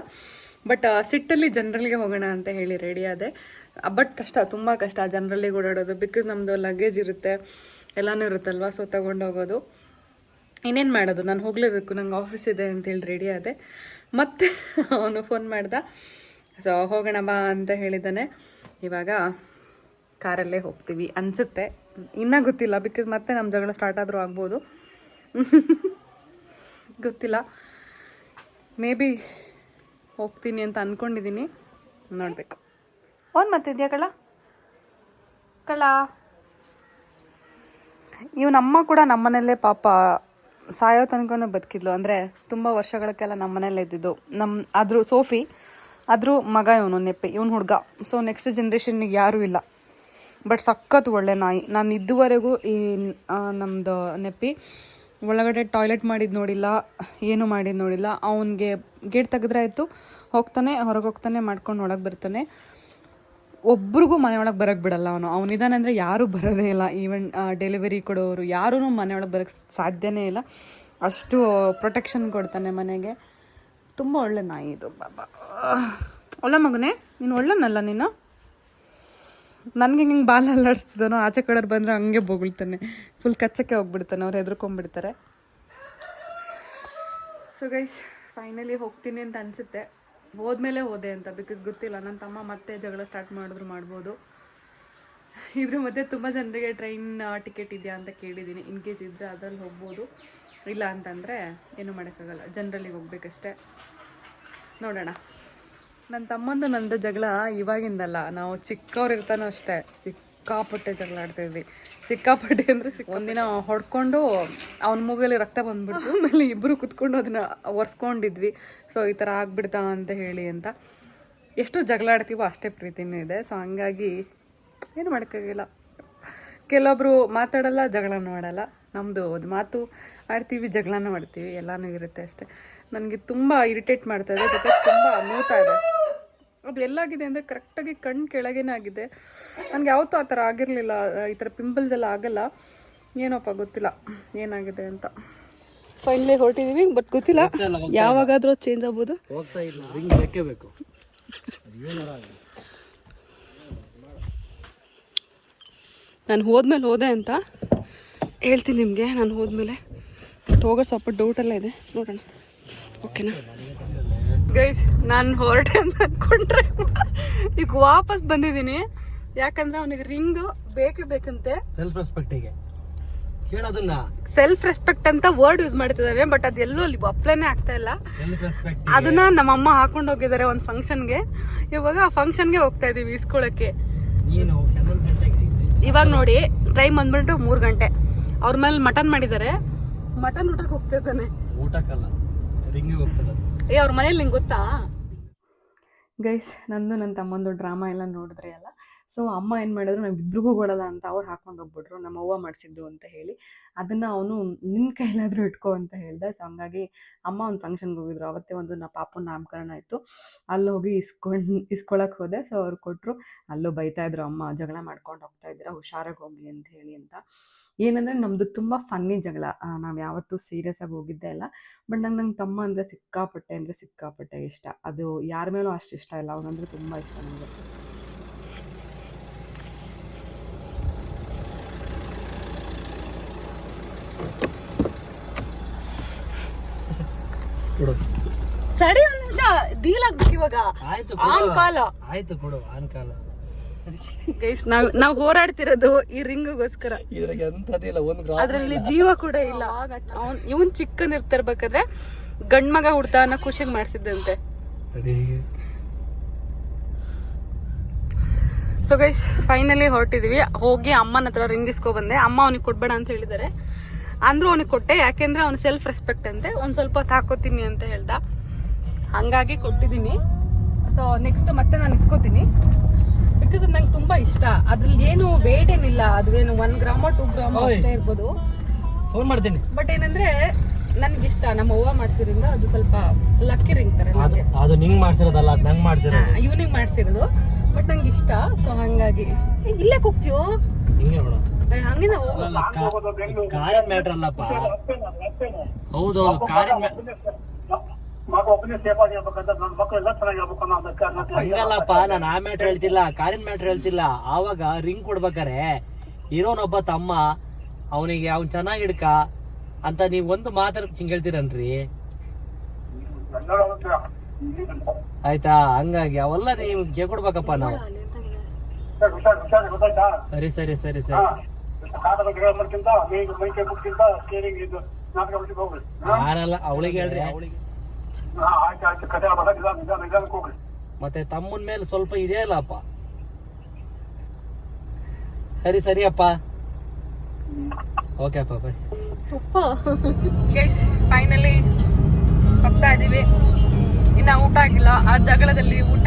ಬಟ್ ಸಿಟ್ಟಲ್ಲಿ ಜನರಲ್ಗೆ ಹೋಗೋಣ ಅಂತ ಹೇಳಿ ರೆಡಿ ಆದೆ. ಬಟ್ ಕಷ್ಟ, ತುಂಬ ಕಷ್ಟ ಜನರಲ್ಲಿಗೆ ಓಡಾಡೋದು. ಬಿಕಾಸ್ ನಮ್ಮದು ಲಗೇಜ್ ಇರುತ್ತೆ, ಎಲ್ಲನೂ ಇರುತ್ತಲ್ವ? ಸೊ ತಗೊಂಡೋಗೋದು ಇನ್ನೇನು ಮಾಡೋದು? ನಾನು ಹೋಗಲೇಬೇಕು. ನಂಗೆ ಆಫೀಸ್ ಇದೆ ಅಂತೇಳಿ ರೆಡಿ ಆದೆ. ಮತ್ತೆ ಅವನು ಫೋನ್ ಮಾಡ್ದ. ಸೊ ಹೋಗೋಣ ಬಾ ಅಂತ ಹೇಳಿದ್ದಾನೆ ಇವಾಗ ಕಾರಲ್ಲೇ ಹೋಗ್ತೀವಿ ಅನಿಸುತ್ತೆ. ಇನ್ನೂ ಗೊತ್ತಿಲ್ಲ ಬಿಕಾಸ್ ಮತ್ತೆ ನಮ್ಮ ಜಗಳ ಸ್ಟಾರ್ಟ್ ಆದರೂ ಆಗ್ಬೋದು. ಗೊತ್ತಿಲ್ಲ. ಮೇ ಬಿ ಹೋಗ್ತೀನಿ ಅಂತ ಅಂದ್ಕೊಂಡಿದ್ದೀನಿ ನೋಡಬೇಕು. ಫೋನ್ ಮತ್ತಿದೆಯಾ ಕಳ ಕಳ ಇವನಮ್ಮ ಕೂಡ ನಮ್ಮನೆಯಲ್ಲೇ ಪಾಪ ಸಾಯೋ ತನಕನೂ ಬದುಕಿದ್ಲು. ಅಂದರೆ ತುಂಬ ವರ್ಷಗಳಕ್ಕೆಲ್ಲ ಮನೇಲಿ ಇದ್ದಿದ್ದು. ನಮ್ಮ ಆದರೂ ಸೋಫಿ, ಆದರೂ ಮಗ ಇವನು, ನೆಪ್ಪೆ, ಇವನು ಹುಡುಗ. ಸೊ ನೆಕ್ಸ್ಟ್ ಜನ್ರೇಷನ್ನಿಗೆ ಯಾರೂ ಇಲ್ಲ. ಬಟ್ ಸಖತ್ ಒಳ್ಳೆ ನಾಯಿ. ನಾನು ಇದುವರೆಗೂ ಈ ನಮ್ಮದು ನೆಪ್ಪಿ ಒಳಗಡೆ ಟಾಯ್ಲೆಟ್ ಮಾಡಿದ್ದು ನೋಡಿಲ್ಲ, ಏನು ಮಾಡಿದ್ದು ನೋಡಿಲ್ಲ. ಅವನಿಗೆ ಗೇಟ್ ತೆಗೆದ್ರೆ ಆಯಿತು. ಹೋಗ್ತಾನೆ, ಹೊರಗೆ ಹೋಗ್ತಾನೆ, ಮಾಡ್ಕೊಂಡು ಒಳಗೆ ಬರ್ತಾನೆ. ಒಬ್ರಿಗೂ ಮನೆಯೊಳಗೆ ಬರೋಕ್ಕೆ ಬಿಡಲ್ಲ ಅವನು. ಅವನಿದಾನೆ ಅಂದರೆ ಯಾರೂ ಬರೋದೇ ಇಲ್ಲ. ಈವನ್ ಡೆಲಿವರಿ ಕೊಡೋರು ಯಾರೂ ಮನೆಯೊಳಗೆ ಬರೋಕ್ಕೆ ಸಾಧ್ಯನೇ ಇಲ್ಲ. ಅಷ್ಟು ಪ್ರೊಟೆಕ್ಷನ್ ಕೊಡ್ತಾನೆ ಮನೆಗೆ. ತುಂಬ ಒಳ್ಳೆ ನಾಯಿ ಇದು, ಬಾಬಾ. ಒಳ್ಳೆ ಮಗನೇ, ನೀನು ಒಳ್ಳೆನಲ್ಲ ನೀನು? ನನಗೆ ಹಿಂಗೆ ಬಾಲ ಅಲ್ಲಾಡಿಸ್ತಿದ್ದಾನೋ ಆಚೆ ಕಡೆಯವ್ರು ಬಂದರೆ ಹಂಗೆ ಬೊಗಳ್ತಾನೆ. ಫುಲ್ ಕಚ್ಚಕ್ಕೆ ಹೋಗ್ಬಿಡ್ತಾನೆ, ಅವ್ರು ಹೆದರ್ಕೊಂಡ್ಬಿಡ್ತಾರೆ ಸೊ ಗೈಸ್ ಫೈನಲಿ ಹೋಗ್ತೀನಿ ಅಂತ ಅನಿಸುತ್ತೆ. ಹೋದ್ಮೇಲೆ ಹೋದೆ ಅಂತ ಬಿಕಾಸ್ ಗೊತ್ತಿಲ್ಲ ನನ್ನ ತಮ್ಮ ಮತ್ತೆ ಜಗಳ ಸ್ಟಾರ್ಟ್ ಮಾಡಿದ್ರು, ಮಾಡ್ಬೋದು. ಇದ್ರ ಮಧ್ಯೆ ತುಂಬ ಜನರಿಗೆ ಟ್ರೈನ್ ಟಿಕೆಟ್ ಇದೆಯಾ ಅಂತ ಕೇಳಿದ್ದೀನಿ ಇನ್ ಕೇಸ್ ಇದ್ದರೆ ಅದ್ರಲ್ಲಿ ಹೋಗ್ಬೋದು. ಇಲ್ಲ ಅಂತಂದರೆ ಏನೂ ಮಾಡೋಕ್ಕಾಗಲ್ಲ. ಜನರಲ್ಲಿಗೆ ಹೋಗ್ಬೇಕಷ್ಟೆ. ನೋಡೋಣ. ನನ್ನ ತಮ್ಮಂದು ನಂದು ಜಗಳ ಇವಾಗಿಂದಲ್ಲ. ನಾವು ಚಿಕ್ಕವ್ರು ಇರ್ತಾನೋ ಅಷ್ಟೇ. ಸಿಕ್ಕಾಪಟ್ಟೆ ಜಗಳ ಆಡ್ತಿದ್ವಿ ಸಿಕ್ಕಾಪಟ್ಟೆ ಅಂದರೆ ಒಂದಿನ ಹೊಡ್ಕೊಂಡು ಅವನ ಮೂಗಲ್ಲಿ ರಕ್ತ ಬಂದ್ಬಿಡ್ತು. ಆಮೇಲೆ ಇಬ್ಬರು ಕುತ್ಕೊಂಡು ಅದನ್ನ ಒರೆಸ್ಕೊಂಡಿದ್ವಿ. ಸೊ ಈ ಥರ ಆಗ್ಬಿಡ್ತಾ ಅಂತ ಹೇಳಿ ಅಂತ. ಎಷ್ಟು ಜಗಳ ಆಡ್ತೀವೋ ಅಷ್ಟೇ ಪ್ರೀತಿನೂ ಇದೆ. ಸೊ ಹಂಗಾಗಿ ಏನು ಮಾಡೋಕ್ಕಾಗಿಲ್ಲ. ಕೆಲವೊಬ್ರು ಮಾತಾಡಲ್ಲ, ಜಗಳನೂ ಆಡಲ್ಲ. ನಮ್ಮದು ಒಂದು ಮಾತು, ಆಡ್ತೀವಿ, ಜಗಳನೂ ಮಾಡ್ತೀವಿ ಎಲ್ಲನೂ ಇರುತ್ತೆ ಅಷ್ಟೇ. ನನಗೆ ತುಂಬ ಇರಿಟೇಟ್ ಮಾಡ್ತಾ ಇದೆ. ಜೊತೆ ತುಂಬ ಇದೆ. ಅದು ಎಲ್ಲಾಗಿದೆ ಅಂದರೆ ಕರೆಕ್ಟಾಗಿ ಕಣ್ಣು ಕೆಳಗೇನೆ ಆಗಿದೆ. ನನಗೆ ಯಾವತ್ತೂ ಆ ಥರ ಆಗಿರಲಿಲ್ಲ ಈ ಥರ ಪಿಂಪಲ್ಸ್ ಎಲ್ಲ ಆಗಲ್ಲ. ಏನೋಪ್ಪ ಗೊತ್ತಿಲ್ಲ ಏನಾಗಿದೆ ಅಂತ. ಫೈನಲಿ ಹೊರಟಿದ್ದೀವಿ ಬಟ್ ಗೊತ್ತಿಲ್ಲ. ಯಾವಾಗಾದರೂ ಚೇಂಜ್ ಆಗ್ಬೋದು. ಹೋಗ್ತಾ ಇಲ್ಲ. ರಿಂಗ್ ಬೇಕೇ ನಾನು ಹೋದ್ಮೇಲೆ ಹೋದೆ ಅಂತ ಹೇಳ್ತೀನಿ ನಿಮಗೆ. ನಾನು ಹೋದ್ಮೇಲೆ ಹೋಗೋ ಸ್ವಲ್ಪ ಡೌಟೆಲ್ಲ ಇದೆ. ನೋಡೋಣ. ಓಕೆನಾ ಗೈಸ್ ನಾನು ಹೊರಟೆ ಅಂತ ಅಂದ್ಕೊಂಡ್ರೆ ಈಗ ವಾಪಸ್ ಬಂದಿದ್ದೀನಿ. ಯಾಕಂದ್ರೆ ಅವನಿಗೆ ರಿಂಗ್ ಬೇಕೇ ಬೇಕಂತೆ. ಸೆಲ್ಫ್ ರೆಸ್ಪೆಕ್ಟಿಗೆ ಕೇಳೋದನ್ನ. ಸೆಲ್ಫ್ ರೆಸ್ಪೆಕ್ಟ್ ಅಂತ ವರ್ಡ್ ಯೂಸ್ ಮಾಡ್ತಿದ್ದಾರೆ ಬಟ್ ಅದೆಲ್ಲೂ ಅಲ್ಲಿ ಅಪ್ಲೈನೇ ಆಗ್ತಾ ಇಲ್ಲ. ಅದನ್ನ ನಮ್ಮಮ್ಮ ಹಾಕೊಂಡು ಹೋಗಿದ್ದಾರೆ ಒಂದು ಫಂಕ್ಷನ್ಗೆ ಇವಾಗ ಆ ಫಂಕ್ಷನ್ಗೆ ಹೋಗ್ತಾ ಇದೀವಿ ಇಸ್ಕೊಳಕ್ಕೆ ಇವಾಗ ನೋಡಿ ಟೈಮ್ ಬಂದ್ಬಿಟ್ಟು ಮೂರು ಗಂಟೆ. ಅವ್ರ ಮೇಲೆ ಮಟನ್ ಮಾಡಿದ್ದಾರೆ. ಮಟನ್ ಊಟಕ್ಕೆ ಹೋಗ್ತಾ ಇದ್ದಾನೆ. ಊಟಕ್ಕಲ್ಲ ರಿಂಗಿಗೆ ಹೋಗ್ತದೆ ಏ, ಅವ್ರ ಮನೇಲಿ ನಿಂಗೆ ಗೊತ್ತಾ? ಗೈಸ್ ನಂದು ನನ್ನ ತಮ್ಮಂದು ಡ್ರಾಮಾ ಎಲ್ಲ ನೋಡಿದ್ರೆ ಅಲ್ಲ? ಸೊ ಅಮ್ಮ ಏನು ಮಾಡಿದ್ರು, ನಾವು ಇಬ್ರಿಗೂ ಕೊಡಲ್ಲ ಅಂತ ಅವ್ರು ಹಾಕೊಂಡು ಹೋಗ್ಬಿಟ್ರು, ನಮ್ಮ ಅವ್ವ ಮಾಡಿಸಿದ್ದು ಅಂತ ಹೇಳಿ. ಅದನ್ನು ಅವನು ನಿನ್ನ ಕೈಲಾದರೂ ಇಟ್ಕೋ ಅಂತ ಹೇಳಿದೆ. ಸೊ ಹಂಗಾಗಿ ಅಮ್ಮ ಒಂದು ಫಂಕ್ಷನ್ಗೆ ಹೋಗಿದ್ರು. ಅವತ್ತೇ ಒಂದು ನಮ್ಮ ಪಾಪನ ನಾಮಕರಣ ಆಯಿತು. ಅಲ್ಲಿ ಹೋಗಿ ಇಸ್ಕೊಂಡು ಇಸ್ಕೊಳಕ್ಕೆ ಹೋದೆ. ಸೊ ಅವ್ರು ಕೊಟ್ಟರು ಅಲ್ಲೂ ಬೈತಾ ಇದ್ರು. ಅಮ್ಮ ಜಗಳ ಮಾಡ್ಕೊಂಡು ಹೋಗ್ತಾ ಇದ್ದೀರಾ, ಹುಷಾರಾಗಿ ಹೋಗಿ ಅಂತ ಹೇಳಿ ಅಂತ. ಏನಂದರೆ ನಮ್ದು ತುಂಬಾ ಫನ್ನಿ ಜಗಳ. ನಾವು ಯಾವತ್ತೂ ಸೀರಿಯಸ್ ಆಗಿ ಹೋಗಿದ್ದೆ ಇಲ್ಲ. ಬಟ್ ನಂಗೆ ನಂಗೆ ತಮ್ಮ ಅಂದ್ರೆ ಸಿಕ್ಕಾಪಟ್ಟೆ ಅಂದ್ರೆ ಸಿಕ್ಕಾಪಟ್ಟೆ ಇಷ್ಟ. ಅದು ಯಾರ ಮೇಲೂ ಅಷ್ಟು ಇಷ್ಟ ಇಲ್ಲ. ಅವನಂದ್ರೆ ತುಂಬ ಇಷ್ಟ ನನಗೆ ಕೊಡು. ತಡಿ ಒಂದು ನಿಮಿಷ. ಡೀಲ್ ಆಗ್ಬೇಕು ಇವಾಗ. ಆಯ್ತು ಆನ್ ಕಾಲ ಆಯ್ತು ಕೊಡು ಆನ್ ಕಾಲ ಗೈಸ್ ನಾವು ನಾವು ಹೋರಾಡ್ತಿರೋದು ಈ ರಿಂಗ್ಗೋಸ್ಕರ. ಇದ್ರಾಗ ಎಂಥದಿಲ್ಲ ಒಂದು ಗ್ರಾಮ್ ಅದ್ರಲ್ಲಿ ಜೀವ ಕೂಡ ಇಲ್ಲ. ಅವನ್ ಇವನ್ ಚಿಕ್ಕನಿರ್ತಿರ್ಬೇಕಾದ್ರೆ ಗಂಡ್ ಮಗ ಹುಡ್ತ ಅನ್ನೋ ಖುಷಿಗೆ ಮಾಡ್ಸಿದ್ದಂತೆ. ಸೊ ಗೈಸ್ ಫೈನಲಿ ಹೊರಟಿದೀವಿ. ಹೋಗಿ ಅಮ್ಮನ ಹತ್ರ ರಿಂಗ್ ಇಸ್ಕೊ ಬಂದೆ. ಅಮ್ಮ ಅವನಿಗೆ ಕೊಡ್ಬೇಡ ಅಂತ ಹೇಳಿದ್ದಾರೆ ಅಂದ್ರೂ ಅವನಿಗೆ ಕೊಟ್ಟೆ. ಯಾಕೆಂದ್ರೆ ಅವ್ನು ಸೆಲ್ಫ್ ರೆಸ್ಪೆಕ್ಟ್ ಅಂತೆ. ಒಂದ್ ಸ್ವಲ್ಪ ಹೊತ್ತು ಹಾಕೋತೀನಿ ಅಂತ ಹೇಳ್ದ. ಹಂಗಾಗಿ ಕೊಟ್ಟಿದ್ದೀನಿ ಸೊ ನೆಕ್ಸ್ಟ್ ಮತ್ತೆ ನಾನು ಇಸ್ಕೋತೀನಿ. ಬಿಕಾಸ್ ನಂಗೆ ತುಂಬಾ ಇಷ್ಟ. ಅದ್ರಲ್ಲಿ ಏನು ವೇಟ್ ಏನಿಲ್ಲ ಅದು ಏನು ಒನ್ ಗ್ರಾಮ ಟೂ ಗ್ರಾಮ. ಅಷ್ಟೇ ಇರ್ಬೋದು. ಫೋನ್ ಮಾಡ್ತೀನಿ. ಬಟ್ ಏನಂದ್ರೆ ನನ್ಗೆ ಇಷ್ಟ ನಮ್ಮ ಅವ್ವ ಮಾಡ್ಸಿರಿಂದ ಅದು ಸ್ವಲ್ಪ ಲಕ್ಕಿ ರಿಂಗ್ ತರ ಅದು ನಿಂಗ್ ಮಾಡ್ಸಿರೋದಲ್ಲ ಅದು ನಂಗೆ ಮಾಡ್ಸಿರೋದು. ಇವನಿಗೆ ಮಾಡ್ಸಿರೋದು. ಬಟ್ ನಂಗೆ ಇಷ್ಟ ಸೊ ಹಂಗಾಗಿ ಇಲ್ಲೇ ಕುಕ್ತಿಯೋ ಹಿಂಗೆ ನೋಡು. ಹಂಗಿನ ಕಾರಿನ ಮ್ಯಾಟ್ರ್ ಅಲ್ಲಪ್ಪ. ಹೌದು ಕಾರಿನ ಮಗ ಒಬ್ಬನೇ ಸೇಫ್ ಆಗಿರ್ಬೇಕಂತ ನನ್ನ ಮಕ್ಕಳೆಲ್ಲ ಚೆನ್ನಾಗಿರ್ಬೇಕು ಅನ್ನೋ ಅದಕ್ಕೆ ಅನ್ನೋದು ಹಂಗಲ್ಲಪ್ಪ ನಾನು ಆ ಮ್ಯಾಟ್ರ್ ಹೇಳ್ತಿಲ್ಲ ಕಾರಿನ ಮ್ಯಾಟ್ರ್ ಹೇಳ್ತಿಲ್ಲ. ಆವಾಗ ರಿಂಗ್ ಕೊಡ್ಬೇಕಾರೆ ಇರೋನೊಬ್ಬ ತಮ್ಮ ಅವನಿಗೆ ಅವ್ನ್ ಚೆನ್ನಾಗಿ ಹಿಡ್ಕ ಅಂತ ನೀವ್ ಒಂದು ಮಾತಾಡ್ ಹಿಂಗ್ ಹೇಳ್ತೀರನ್ರಿ? ಆಯ್ತಾ? ಹಂಗಾಗಿ ಅವೆಲ್ಲ ನೀವು ನಾವು. ಹುಷಾರ್ ಹುಷಾರ್ ಗೊತ್ತಾಯ್ತಾ? ಸರಿ ಸರಿ ಸರಿ ಸರಿ. ನಾನಲ್ಲ ಅವಳಿಗೆ ಹೇಳ್ರಿ. ಅವಳಿಗೆ. ಮತ್ತೆ ತಮ್ಮನ ಮೇಲೆ ಸ್ವಲ್ಪ ಇದೆ ಅಲ್ಲಪ್ಪ ಸರಿ ಸರಿ ಅಪ್ಪ. ಓಕೆ ಅಪ್ಪ ಬಾಯ್ ಗೈಸ್ ಫೈನಲಿ ಹೋಗ್ತಾ ಇದೀವಿ. ಇನ್ನ ಊಟ ಆಗಿಲ್ಲ. ಆ ಜಗಳದಲ್ಲಿ ಊಟ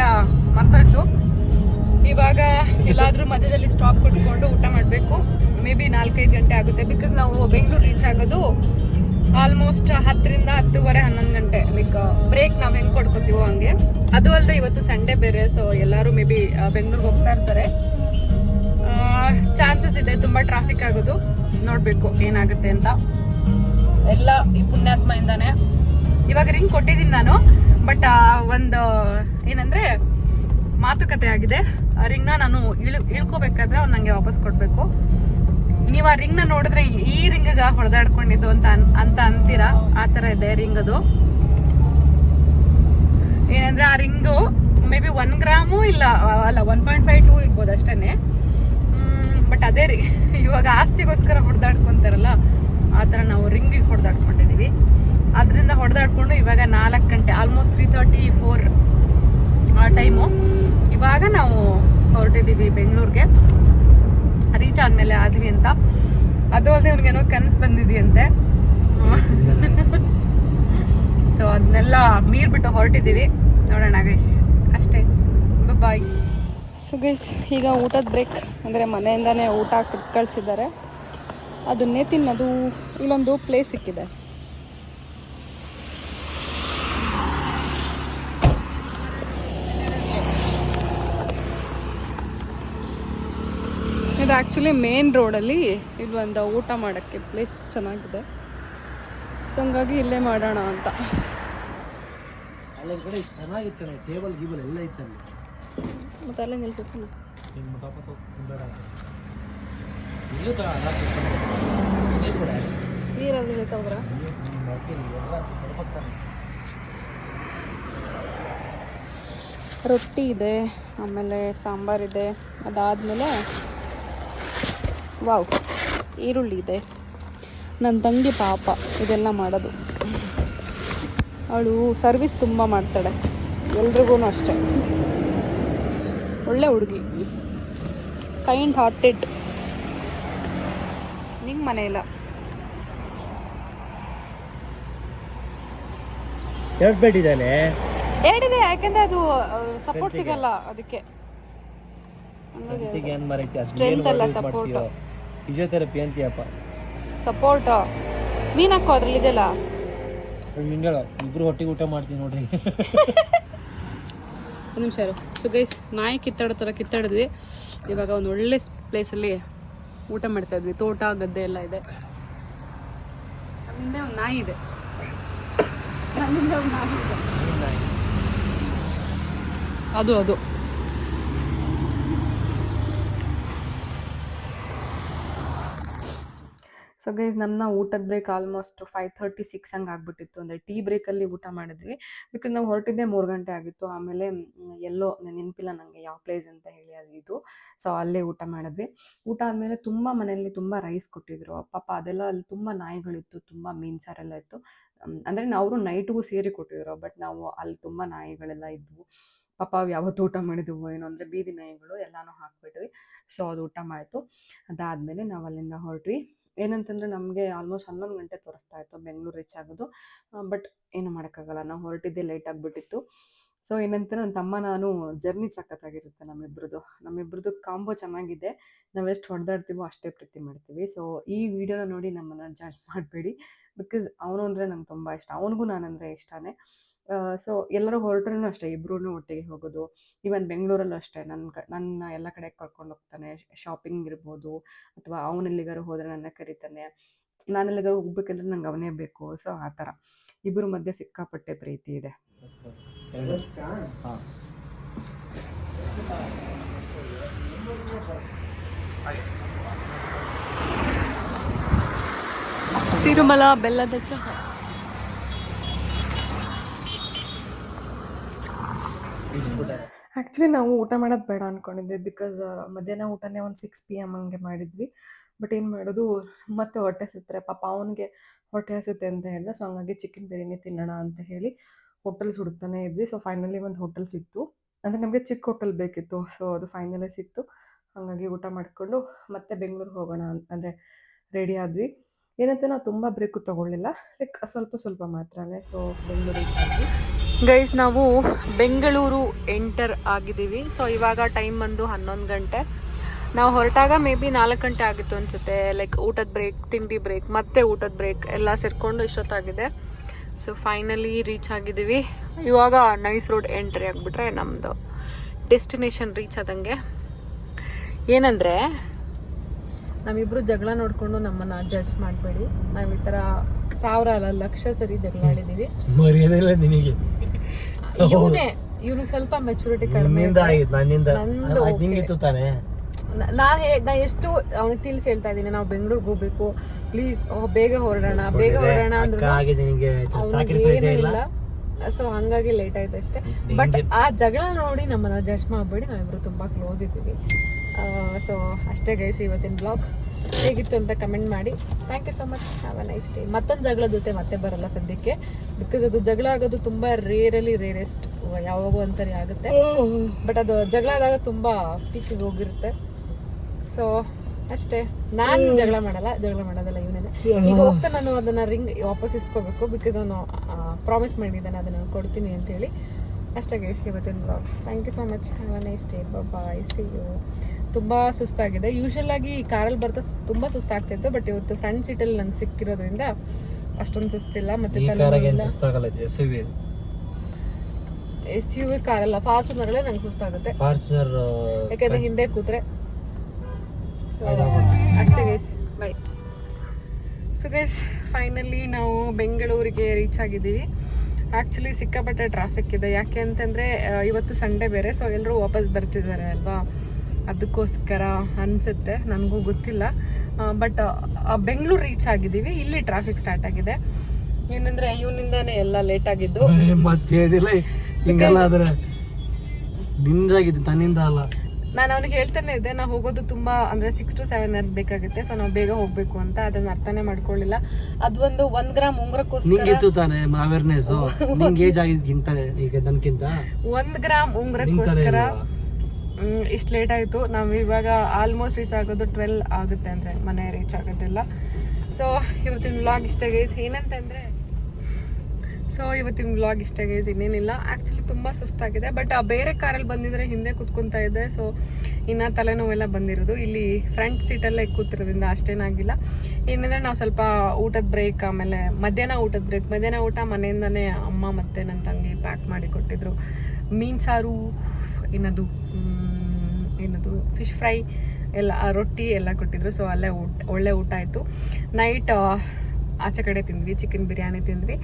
ಮರ್ತೋಯ್ತು. ಇವಾಗ ಎಲ್ಲಾದ್ರೂ ಮಧ್ಯದಲ್ಲಿ ಸ್ಟಾಪ್ ಕೊಟ್ಕೊಂಡು ಊಟ ಮಾಡಬೇಕು. ಮೇ ಬಿ ನಾಲ್ಕೈದು ಗಂಟೆ ಆಗುತ್ತೆ. ಬಿಕಾಸ್ ನಾವು ಬೆಂಗಳೂರು ರೀಚ್ ಆಗೋದು ಆಲ್ಮೋಸ್ಟ್ ಹತ್ತರಿಂದ ಹತ್ತುವರೆ ಹನ್ನೊಂದು ಗಂಟೆ ಲೈಕ್ ಬ್ರೇಕ್ ನಾವು ಹೆಂಗೆ ಕೊಡ್ಕೋತೀವೋ ಹಂಗೆ. ಅದು ಅಲ್ಲದೆ ಇವತ್ತು ಸಂಡೇ ಬೇರೆ ಸೊ ಎಲ್ಲರೂ ಮೇ ಬಿ ಬೆಂಗಳೂರಿಗೆ ಹೋಗ್ತಾ ಇರ್ತಾರೆ. ಚಾನ್ಸಸ್ ಇದೆ ತುಂಬಾ ಟ್ರಾಫಿಕ್ ಆಗೋದು. ನೋಡ್ಬೇಕು ಏನಾಗುತ್ತೆ ಅಂತ. ಎಲ್ಲ ಈ ಪುಣ್ಯಾತ್ಮದಿಂದಾನೆ ಇವಾಗ ರಿಂಗ್ ಕೊಟ್ಟಿದ್ದೀನಿ ನಾನು ಬಟ್ ಒಂದು, ಏನಂದ್ರೆ, ಮಾತುಕತೆ ಆಗಿದೆ. ರಿಂಗ್ನ ನಾನು ಇಳ್, ಇಳ್ಕೋಬೇಕಾದ್ರೆ ಅವ್ನು ನನಗೆ ವಾಪಸ್ ಕೊಡಬೇಕು. ನೀವು ಆ ನ ನೋಡಿದ್ರೆ ಈ ರಿಂಗಿಗೆ ಹೊಡೆದಾಡ್ಕೊಂಡಿದ್ದು ಅಂತ ಅಂತ ಅಂತೀರಾ? ಆ ತರ ಇದೆ ರಿಂಗ್ ಅದು ಏನಂದ್ರೆ ಆ ring may be one gram ಇಲ್ಲ ಅಲ್ಲ ಒನ್ ಪಾಯಿಂಟ್ ಫೈವ್ ಟೂ ಇರ್ಬೋದು ಅಷ್ಟೇ ಬಟ್ ಅದೇ ರೀ, ಇವಾಗ ಆಸ್ತಿಗೋಸ್ಕರ ಹೊಡೆದಾಡ್ಕೊಂತಾರಲ್ಲ, ಆ ಥರ ನಾವು ರಿಂಗಿಗೆ ಹೊಡೆದಾಡ್ಕೊಂಡಿದ್ದೀವಿ ಅದರಿಂದ ಹೊಡೆದಾಡ್ಕೊಂಡು ಇವಾಗ ನಾಲ್ಕು ಗಂಟೆ ಆಲ್ಮೋಸ್ಟ್ ತ್ರೀ ತರ್ಟಿ ಫೋರ್ ಆ ಟೈಮು ಇವಾಗ ನಾವು ಹೊರಟಿದ್ದೀವಿ ಬೆಂಗಳೂರಿಗೆ. ರೀಚ್ ಆದ್ಮೇಲೆ ಆದ್ವಿ ಅಂತ. ಅದು ಅಲ್ಲದೆ ಅವ್ನಿಗೇನೋ ಕನಸು ಬಂದಿದೆಯಂತೆ. ಸೊ ಅದನ್ನೆಲ್ಲ ಮೀರ್ಬಿಟ್ಟು ಹೊರಟಿದ್ದೀವಿ. ನೋಡೋಣ ಗೈಸ್ ಅಷ್ಟೇ. ಬಾಯ್ ಸೊ ಗೈಸ್ ಈಗ ಊಟದ ಬ್ರೇಕ್ ಅಂದರೆ ಮನೆಯಿಂದನೇ ಊಟ ಕೊಟ್ಟು ಕಳಿಸಿದ್ದಾರೆ ಅದನ್ನೇ ತಿನ್ನೋದು ಇಲ್ಲೊಂದು ಪ್ಲೇಸ್ ಸಿಕ್ಕಿದೆ. ಇದು ಆ್ಯಕ್ಚುಲಿ ಮೇನ್ ರೋಡಲ್ಲಿ ಇಲ್ಲೊಂದು ಊಟ ಮಾಡೋಕ್ಕೆ ಪ್ಲೇಸ್ ಚೆನ್ನಾಗಿದೆ. ಸೊ ಹಂಗಾಗಿ ಇಲ್ಲೇ ಮಾಡೋಣ ಅಂತ. ಮತ್ತೆ ಅಲ್ಲೇ ನಿಲ್ಸುತ್ತೆ ನೀರಲ್ಲಿ ನಿಲ್ತವ್ರ ರೊಟ್ಟಿ ಇದೆ ಆಮೇಲೆ ಸಾಂಬಾರಿದೆ ಅದಾದಮೇಲೆ ವಾವ್ ಈರುಳ್ಳಿ ಇದೆ. ನನ್ನ ತಂಗಿ ಪಾಪ ಇದೆಲ್ಲ ಮಾಡೋದು. ಅವಳು ಸರ್ವಿಸ್ ತುಂಬ ಮಾಡ್ತಾಳೆ. ಎಲ್ರಿಗೂ ಅಷ್ಟೆ. ಒಳ್ಳೆ ಹುಡುಗಿ. ಕೈಂಡ್ ಹಾರ್ಟೆಡ್ ನಿಂಗೆ ಮನೆ ಇಲ್ಲ ಎರಡು ಬೆಡ್ ಇದ್ದಾನೆ. ಎರಡಿದೆ ಯಾಕಂದ್ರೆ ಅದು ಸಪೋರ್ಟ್ ಸಿಗಲ್ಲ ಅದಕ್ಕೆ. ಸ್ಟ್ರೆಂತ್ ಅಲ್ಲ, support. ಫಿಸಿಯೋಥೆರಪಿ ಅಂತೀಯಪ್ಪ ಸಪೋರ್ಟ್ ಮೀನ್ ಹಾಕೋ ಅದ್ರಲ್ಲಿ ಇದೆಲ್ಲ ನಿಂಗಳ ಇಬ್ರು ಹೊಟ್ಟಿಗೆ ಊಟ ಮಾಡ್ತೀವಿ ನೋಡ್ರಿ. ಒಂದು ನಿಮಿಷ ಯಾರು ಸೊ ಗೈಸ್ ನಾಯಿ ಕಿತ್ತಾಡೋ ಥರ ಕಿತ್ತಾಡಿದ್ವಿ. ಇವಾಗ ಒಂದು ಒಳ್ಳೆ ಪ್ಲೇಸಲ್ಲಿ ಊಟ ಮಾಡ್ತಾ ಇದ್ವಿ. ತೋಟ ಗದ್ದೆ ಎಲ್ಲ ಇದೆ. ನಮ್ಮಿಂದ ಒಂದು ನಾಯಿ ಇದೆ. ನಮ್ಮಿಂದ ಒಂದು ನಾಯಿ ಇದೆ. ಅದು ಅದು. ಸೊ ಗೈಸ್ ನಮ್ಮನ್ನ ಊಟದ break almost five thirty six ಹಂಗೆ ಆಗ್ಬಿಟ್ಟಿತ್ತು. ಅಂದರೆ ಟೀ ಬ್ರೇಕಲ್ಲಿ ಊಟ ಮಾಡಿದ್ವಿ. ಬಿಕಾಸ್ ನಾವು ಹೊರಟಿದ್ದೆ ಮೂರು ಗಂಟೆ ಆಗಿತ್ತು. ಆಮೇಲೆ ಎಲ್ಲೋ ನೆನಪಿಲ್ಲ ನನಗೆ ಯಾವ ಪ್ಲೇಸ್ ಅಂತ ಹೇಳಿ ಅದು ಇದು. ಸೊ ಅಲ್ಲೇ ಊಟ ಮಾಡಿದ್ವಿ. ಊಟ ಆದಮೇಲೆ ತುಂಬ ಮನೆಯಲ್ಲಿ ತುಂಬ ರೈಸ್ ಕೊಟ್ಟಿದ್ರು. ಪಾಪ ಅದೆಲ್ಲ ಅಲ್ಲಿ ತುಂಬ ನಾಯಿಗಳಿತ್ತು, ತುಂಬ ಮೀನು ಸಾರೆಲ್ಲ ಇತ್ತು. ಅಂದರೆ ಅವರು ನೈಟ್ಗೂ ಸೇರಿ ಕೊಟ್ಟಿದ್ರು ಬಟ್ ನಾವು ಅಲ್ಲಿ ತುಂಬ ನಾಯಿಗಳೆಲ್ಲ ಇದ್ವು. ಪಾಪ ಅವು ಯಾವತ್ತು ಊಟ ಮಾಡಿದ್ವು ಏನು, ಅಂದರೆ ಬೀದಿ ನಾಯಿಗಳು ಎಲ್ಲಾನು ಹಾಕ್ಬಿಟ್ವಿ. ಸೊ ಅದು ಊಟ ಮಾಡಿತು. ಅದಾದಮೇಲೆ ನಾವು ಅಲ್ಲಿಂದ ಹೊರಟ್ವಿ. ಏನಂತಂದರೆ ನಮಗೆ ಆಲ್ಮೋಸ್ಟ್ ಹನ್ನೊಂದು ಗಂಟೆ ತೋರಿಸ್ತಾ ಇತ್ತು ಬೆಂಗಳೂರು ರೀಚ್ ಆಗೋದು. ಬಟ್ ಏನು ಮಾಡೋಕ್ಕಾಗಲ್ಲ, ನಾವು ಹೊರಟಿದ್ದೆ ಲೇಟ್ ಆಗಿಬಿಟ್ಟಿತ್ತು. ಸೊ ಏನಂತ ನನ್ನ ತಮ್ಮ ನಾನು ಜರ್ನಿ ಸಖತ್ತಾಗಿರುತ್ತೆ ನಮ್ಮಿಬ್ರದ್ದು ನಮ್ಮಿಬ್ರದ್ದು ಕಾಂಬೋ ಚೆನ್ನಾಗಿದೆ. ನಾವು ಎಷ್ಟು ಹೊಡೆದಾಡ್ತೀವೋ ಅಷ್ಟೇ ಪ್ರೀತಿ ಮಾಡ್ತೀವಿ. ಸೊ ಈ ವಿಡಿಯೋನ ನೋಡಿ ನಮ್ಮನ್ನು ಜಡ್ಜ್ ಮಾಡಬೇಡಿ. ಬಿಕಾಸ್ ಅವನು ಅಂದರೆ ನಂಗೆ ತುಂಬ ಇಷ್ಟ. ಅವನಿಗೂ ನಾನಂದರೆ ಇಷ್ಟನೇ. ಸೊ ಎಲ್ಲರೂ ಹೊರಟ್ರೂ ಅಷ್ಟೇ ಇಬ್ರೂ ಒಟ್ಟಿಗೆ ಹೋಗೋದು. ಈವನ್ ಬೆಂಗಳೂರಲ್ಲೂ ಅಷ್ಟೇ ನನ್ನ ನನ್ನ ಎಲ್ಲ ಕಡೆ ಕರ್ಕೊಂಡು ಹೋಗ್ತಾನೆ ಶಾಪಿಂಗ್ ಇರ್ಬೋದು, ಅಥವಾ ಅವನಲ್ಲಿಗಾರು ಹೋದರೆ ನನ್ನ ಕರಿತಾನೆ. ನಾನೆಲ್ಲಿಗಾರು ಹೋಗ್ಬೇಕಂದ್ರೆ ನಂಗೆ ಅವನೇ ಬೇಕು ಸೊ ಆ ಥರ. ಇಬ್ಬರ ಮಧ್ಯೆ ಸಿಕ್ಕಾಪಟ್ಟೆ ಪ್ರೀತಿ ಇದೆ. ತಿರುಮಲ ಬೆಲ್ಲದ ಚಹಾ. ಆ್ಯಕ್ಚುಲಿ ನಾವು ಊಟ ಮಾಡೋದು ಬೇಡ ಅನ್ಕೊಂಡಿದ್ದೆ ಬಿಕಾಸ್ ಮಧ್ಯಾಹ್ನ ಊಟನೇ ಒಂದು ಸಿಕ್ಸ್ ಪಿ ಎಂ ಹಂಗೆ ಮಾಡಿದ್ವಿ. ಬಟ್ ಏನು ಮಾಡೋದು, ಮತ್ತೆ ಹೊಟ್ಟೆ ಸುತ್ತರೆ ಪಾಪ ಅವನಿಗೆ ಹೊಟ್ಟೆ ಹಸುತ್ತೆ ಅಂತ ಹೇಳಿದೆ. ಸೊ ಹಂಗಾಗಿ ಚಿಕನ್ ಬಿರಿಯಾನಿ ತಿನ್ನೋಣ ಅಂತ ಹೇಳಿ ಹೋಟೆಲ್ ಹುಡುಕ್ತಾನೆ ಇದ್ವಿ. ಸೊ ಫೈನಲಿ ಒಂದು ಹೋಟೆಲ್ ಸಿಕ್ತು. ಅಂದರೆ ನಮಗೆ ಚಿಕ್ಕ ಹೋಟೆಲ್ ಬೇಕಿತ್ತು. ಸೊ ಅದು ಫೈನಲಿ ಸಿಕ್ತು. ಹಾಗಾಗಿ ಊಟ ಮಾಡಿಕೊಂಡು ಮತ್ತೆ ಬೆಂಗಳೂರಿಗೆ ಹೋಗೋಣ ಅಂತ ಅಂದರೆ ರೆಡಿ ಆದ್ವಿ. ಏನಂತ ನಾವು ತುಂಬ ಬ್ರೇಕು ತೊಗೊಳ್ಳಿಲ್ಲ. ಲೈಕ್ ಸ್ವಲ್ಪ ಸ್ವಲ್ಪ ಮಾತ್ರನೇ. ಸೊ ಬೆಂಗಳೂರಿಗೆ ಗೈಸ್, ನಾವು ಬೆಂಗಳೂರು ಎಂಟರ್ ಆಗಿದ್ದೀವಿ. ಸೊ ಇವಾಗ ಟೈಮ್ ಬಂದು ಹನ್ನೊಂದು ಗಂಟೆ. ನಾವು ಹೊರಟಾಗ ಮೇ ಬಿ ನಾಲ್ಕು ಗಂಟೆ ಆಗಿತ್ತು ಅನ್ಸುತ್ತೆ. ಲೈಕ್ ಊಟದ ಬ್ರೇಕ್ ತಿಂಡಿ ಬ್ರೇಕ್ ಮತ್ತೆ ಊಟದ ಬ್ರೇಕ್ ಎಲ್ಲ ಸೇರಿಕೊಂಡು ಇಷ್ಟೊತ್ತಾಗಿದೆ. ಸೊ ಫೈನಲಿ ರೀಚ್ ಆಗಿದ್ದೀವಿ. ಇವಾಗ ನೈಸ್ ರೋಡ್ ಎಂಟ್ರಿ ಆಗಿಬಿಟ್ರೆ ನಮ್ಮದು ಡೆಸ್ಟಿನೇಷನ್ ರೀಚ್ ಆದಂಗೆ. ಏನಂದರೆ ನಾವಿಬ್ಬರು ಜಗಳ ನೋಡಿಕೊಂಡು ನಮ್ಮನ್ನು ಜಡ್ಜ್ ಮಾಡಬೇಡಿ. ನಾವು ಈ ಥರ ಸಾವಿರ ಅಲ್ಲ ಲಕ್ಷ ಸರಿ ಜಗಳ ಆಡಿದ್ದೀವಿ. ಮರ್ಯಾದಿಲ್ಲ ನಿನಗೆ. ಇವನೇ ಇವನಿಗೆ ಸ್ವಲ್ಪ ಮೆಚುರಿಟಿ ಕಡಿಮೆ ನಿನ್ನಿಂದ ನನ್ನಿಂದ. ನಂದು ಅದ್ okay. ನಿಂಗಿತ್ತು ತಾನೇ. ನಾನು ನಾ ಎಷ್ಟು ಅವನಿಗೆ ತಿಳಿಸಿ ಹೇಳ್ತಾ ಇದ್ದೀನಿ. ನಾವು ಬೆಂಗಳೂರಿಗೆ ಹೋಗ್ಬೇಕು. ಪ್ಲೀಸ್ ಬೇಗ ಹೊರಡೋಣ ಬೇಗ ಹೊರಡೋಣ ಅಕ್ಕ ಅಂದ್ರು ಆಗಿದೆ ನಿನಗೆ ಇಲ್ಲ. ಸೊ ಹಂಗಾಗಿ ಲೇಟ್ ಆಯ್ತು ಅಷ್ಟೇ. ಬಟ್ ಆ ಜಗಳ ನೋಡಿ ನಮ್ಮನ್ನ ಜಡ್ಜ್ ಮಾಡಬೇಡಿ. ನಾವಿಬ್ರು ತುಂಬಾ ಕ್ಲೋಸ್ ಇದ್ದೀವಿ. ಸೊ ಅಷ್ಟೇ ಗೈಸಿ ಇವತ್ತಿನ ಬ್ಲಾಗ್ ಹೇಗಿತ್ತು ಅಂತ ಕಮೆಂಟ್ ಮಾಡಿ. Thank you so much have a nice day ಮತ್ತೊಂದು ಜಗಳ ಜೊತೆ ಮತ್ತೆ ಬರಲ್ಲ ಸದ್ಯಕ್ಕೆ. ಬಿಕಾಸ್ ಅದು ಜಗಳ ಆಗೋದು ತುಂಬ ರೇರಲಿ ರೇರೆಸ್ಟ್ ಯಾವಾಗೂ ಒಂದ್ಸರಿ ಆಗುತ್ತೆ. ಬಟ್ ಅದು ಜಗಳ ಆದಾಗ ತುಂಬ ಪೀಕಿಗೆ ಹೋಗಿರುತ್ತೆ. ಸೊ ಅಷ್ಟೇ. ನಾನು ಜಗಳ ಮಾಡಲ್ಲ, ಜಗಳ ಮಾಡೋದಲ್ಲ ಇವನೇ ಈಗ ಹೋಗ್ತಾ ನಾನು ಅದನ್ನ ರಿಂಗ್ ವಾಪಸ್ ಇಸ್ಕೋಬೇಕು ಬಿಕಾಸ್ ಅವನು ಪ್ರಾಮಿಸ್ ಮಾಡಿದ್ದಾನೆ ಅದನ್ನ ಕೊಡ್ತೀನಿ ಅಂತ ಹೇಳಿ ಅಷ್ಟೇ ಗೈಸ್ ಇವತ್ತಿನ blog thank you so much have a nice day bye see you ತುಂಬ ಸುಸ್ತಾಗಿದೆ. ಯೂಶಲ್ ಆಗಿ ಕಾರಲ್ಲಿ ಬರ್ತಾ ತುಂಬ ಸುಸ್ತಾಗ್ತಿತ್ತು ಬಟ್ ಇವತ್ತು ಫ್ರಂಟ್ ಸೀಟಲ್ಲಿ ನಂಗೆ ಸಿಕ್ಕಿರೋದ್ರಿಂದ ಅಷ್ಟೊಂದು ಸುಸ್ತಿಲ್ಲ. ಮತ್ತೆ ಎಸ್ ಯು ವಿ ಕಾರ್ ಅಲ್ಲ. ಫಾರ್ಚುನರ್ ಕಾರಲ್ಲ ಫಾರ್ಚುನರಲ್ಲೇ ನಂಗೆ ಸುಸ್ತಾಗುತ್ತೆ. ಫಾರ್ಚುನರ್ ಯಾಕಂದ್ರೆ ಹಿಂದೆ ಕೂತ್ರೆ. ಸೊ ಅಷ್ಟೇ guys bye so guys finally ನಾವು ಬೆಂಗಳೂರಿಗೆ ರೀಚ್ ಆಗಿದ್ದೀವಿ. ಆ್ಯಕ್ಚುಲಿ ಸಿಕ್ಕಾಪಟ್ಟೆ ಟ್ರಾಫಿಕ್ ಇದೆ. ಯಾಕೆ ಅಂತಂದರೆ ಇವತ್ತು ಸಂಡೇ ಬೇರೆ ಸೊ ಎಲ್ಲರೂ ವಾಪಸ್ ಬರ್ತಿದ್ದಾರೆ ಅಲ್ವಾ? ಅದಕ್ಕೋಸ್ಕರ ಅನಿಸುತ್ತೆ ನನಗೂ ಗೊತ್ತಿಲ್ಲ. ಬಟ್ ಬೆಂಗಳೂರು ರೀಚ್ ಆಗಿದ್ದೀವಿ. ಇಲ್ಲಿ ಟ್ರಾಫಿಕ್ ಸ್ಟಾರ್ಟ್ ಆಗಿದೆ. ಏನಂದರೆ ಇವನಿಂದಾನೇ ಎಲ್ಲ ಲೇಟ್ ಆಗಿದ್ದು. ಮತ್ತೆ ನಿಂದಾಗಿದೆ ತನ್ನಿಂದ ಅಲ್ಲ. ನಾನು ಅವ್ನಿಗೆ ಹೇಳ್ತಾನೆ ಇದ್ದೆ ನಾವು ಹೋಗೋದು ತುಂಬ ಅಂದ್ರೆ ಸಿಕ್ಸ್ ಟು ಸೆವೆನ್ ಇಯರ್ಸ್ ಬೇಕಾಗುತ್ತೆ ಸೊ ನಾವು ಬೇಗ ಹೋಗ್ಬೇಕು ಅಂತ ಅದನ್ನ ಅರ್ಥನೇ ಮಾಡ್ಕೊಳ್ಳಿಲ್ಲ. ಅದೊಂದು ಒಂದು ಗ್ರಾಮ್ ಉಂಗ್ರಕ್ಕೋಸ್ಕರ ನಿಂಗಿತ್ತು ತಾನೆ ಅವೇರ್ನೆಸ್ ನಿಂಗೆ ಏಜ್ ಆಗಿದ್ಕಿಂತ ಈಗ ಒಂದ್ ಗ್ರಾಮ್ ಉಂಗ್ರಕ್ಕೋಸ್ಕರ ಇಷ್ಟು ಲೇಟ್ ಆಯಿತು. ನಾವು ಇವಾಗ ಆಲ್ಮೋಸ್ಟ್ ರೀಚ್ ಆಗೋದು ಟ್ವೆಲ್ ಆಗುತ್ತೆ ಅಂದರೆ ಮನೆ ರೀಚ್ ಆಗೋದಿಲ್ಲ. ಸೊ ಇವತ್ತಿನ ವ್ಲಾಗ್ ಇಷ್ಟ ಗೈಸ್ ಏನಂತಂದ್ರೆ ಸೊ ಇವತ್ತಿನ ವ್ಲಾಗ್ ಇಷ್ಟ ಗೈಸ್ ಇನ್ನೇನಿಲ್ಲ. ಆ್ಯಕ್ಚುಲಿ ತುಂಬ ಸುಸ್ತಾಗಿದೆ ಬಟ್ ಆ, ಬೇರೆ ಕಾರಲ್ಲಿ ಬಂದಿದ್ರೆ ಹಿಂದೆ ಕೂತ್ಕೊತಾ ಇದ್ದೆ. ಸೊ ಇನ್ನು ತಲೆನೋವೆಲ್ಲ ಬಂದಿರೋದು. ಇಲ್ಲಿ ಫ್ರಂಟ್ ಸೀಟಲ್ಲೇ ಕೂತಿರೋದ್ರಿಂದ ಅಷ್ಟೇನಾಗಿಲ್ಲ ಏನಂದರೆ ನಾವು ಸ್ವಲ್ಪ ಊಟದ ಬ್ರೇಕ್ ಆಮೇಲೆ ಮಧ್ಯಾಹ್ನ ಊಟದ ಬ್ರೇಕ್ ಮಧ್ಯಾಹ್ನ ಊಟ ಮನೆಯಿಂದನೇ ಅಮ್ಮ ಮತ್ತು ನನ್ನ ತಂಗಿ ಪ್ಯಾಕ್ ಮಾಡಿ ಕೊಟ್ಟಿದ್ರು. ಮೀನು ಸಾರು ಏನದು ಏನದು ಫಿಶ್ ಫ್ರೈ ಎಲ್ಲ ರೊಟ್ಟಿ ಎಲ್ಲ ಕೊಟ್ಟಿದ್ರು. ಸೊ ಅಲ್ಲೇ ಊಟ, ಒಳ್ಳೆ ಊಟ ಆಯಿತು. ನೈಟ್ ಆಚೆ ಕಡೆ ತಿಂದ್ವಿ ಚಿಕನ್ ಬಿರಿಯಾನಿ ತಿಂದ್ವಿ.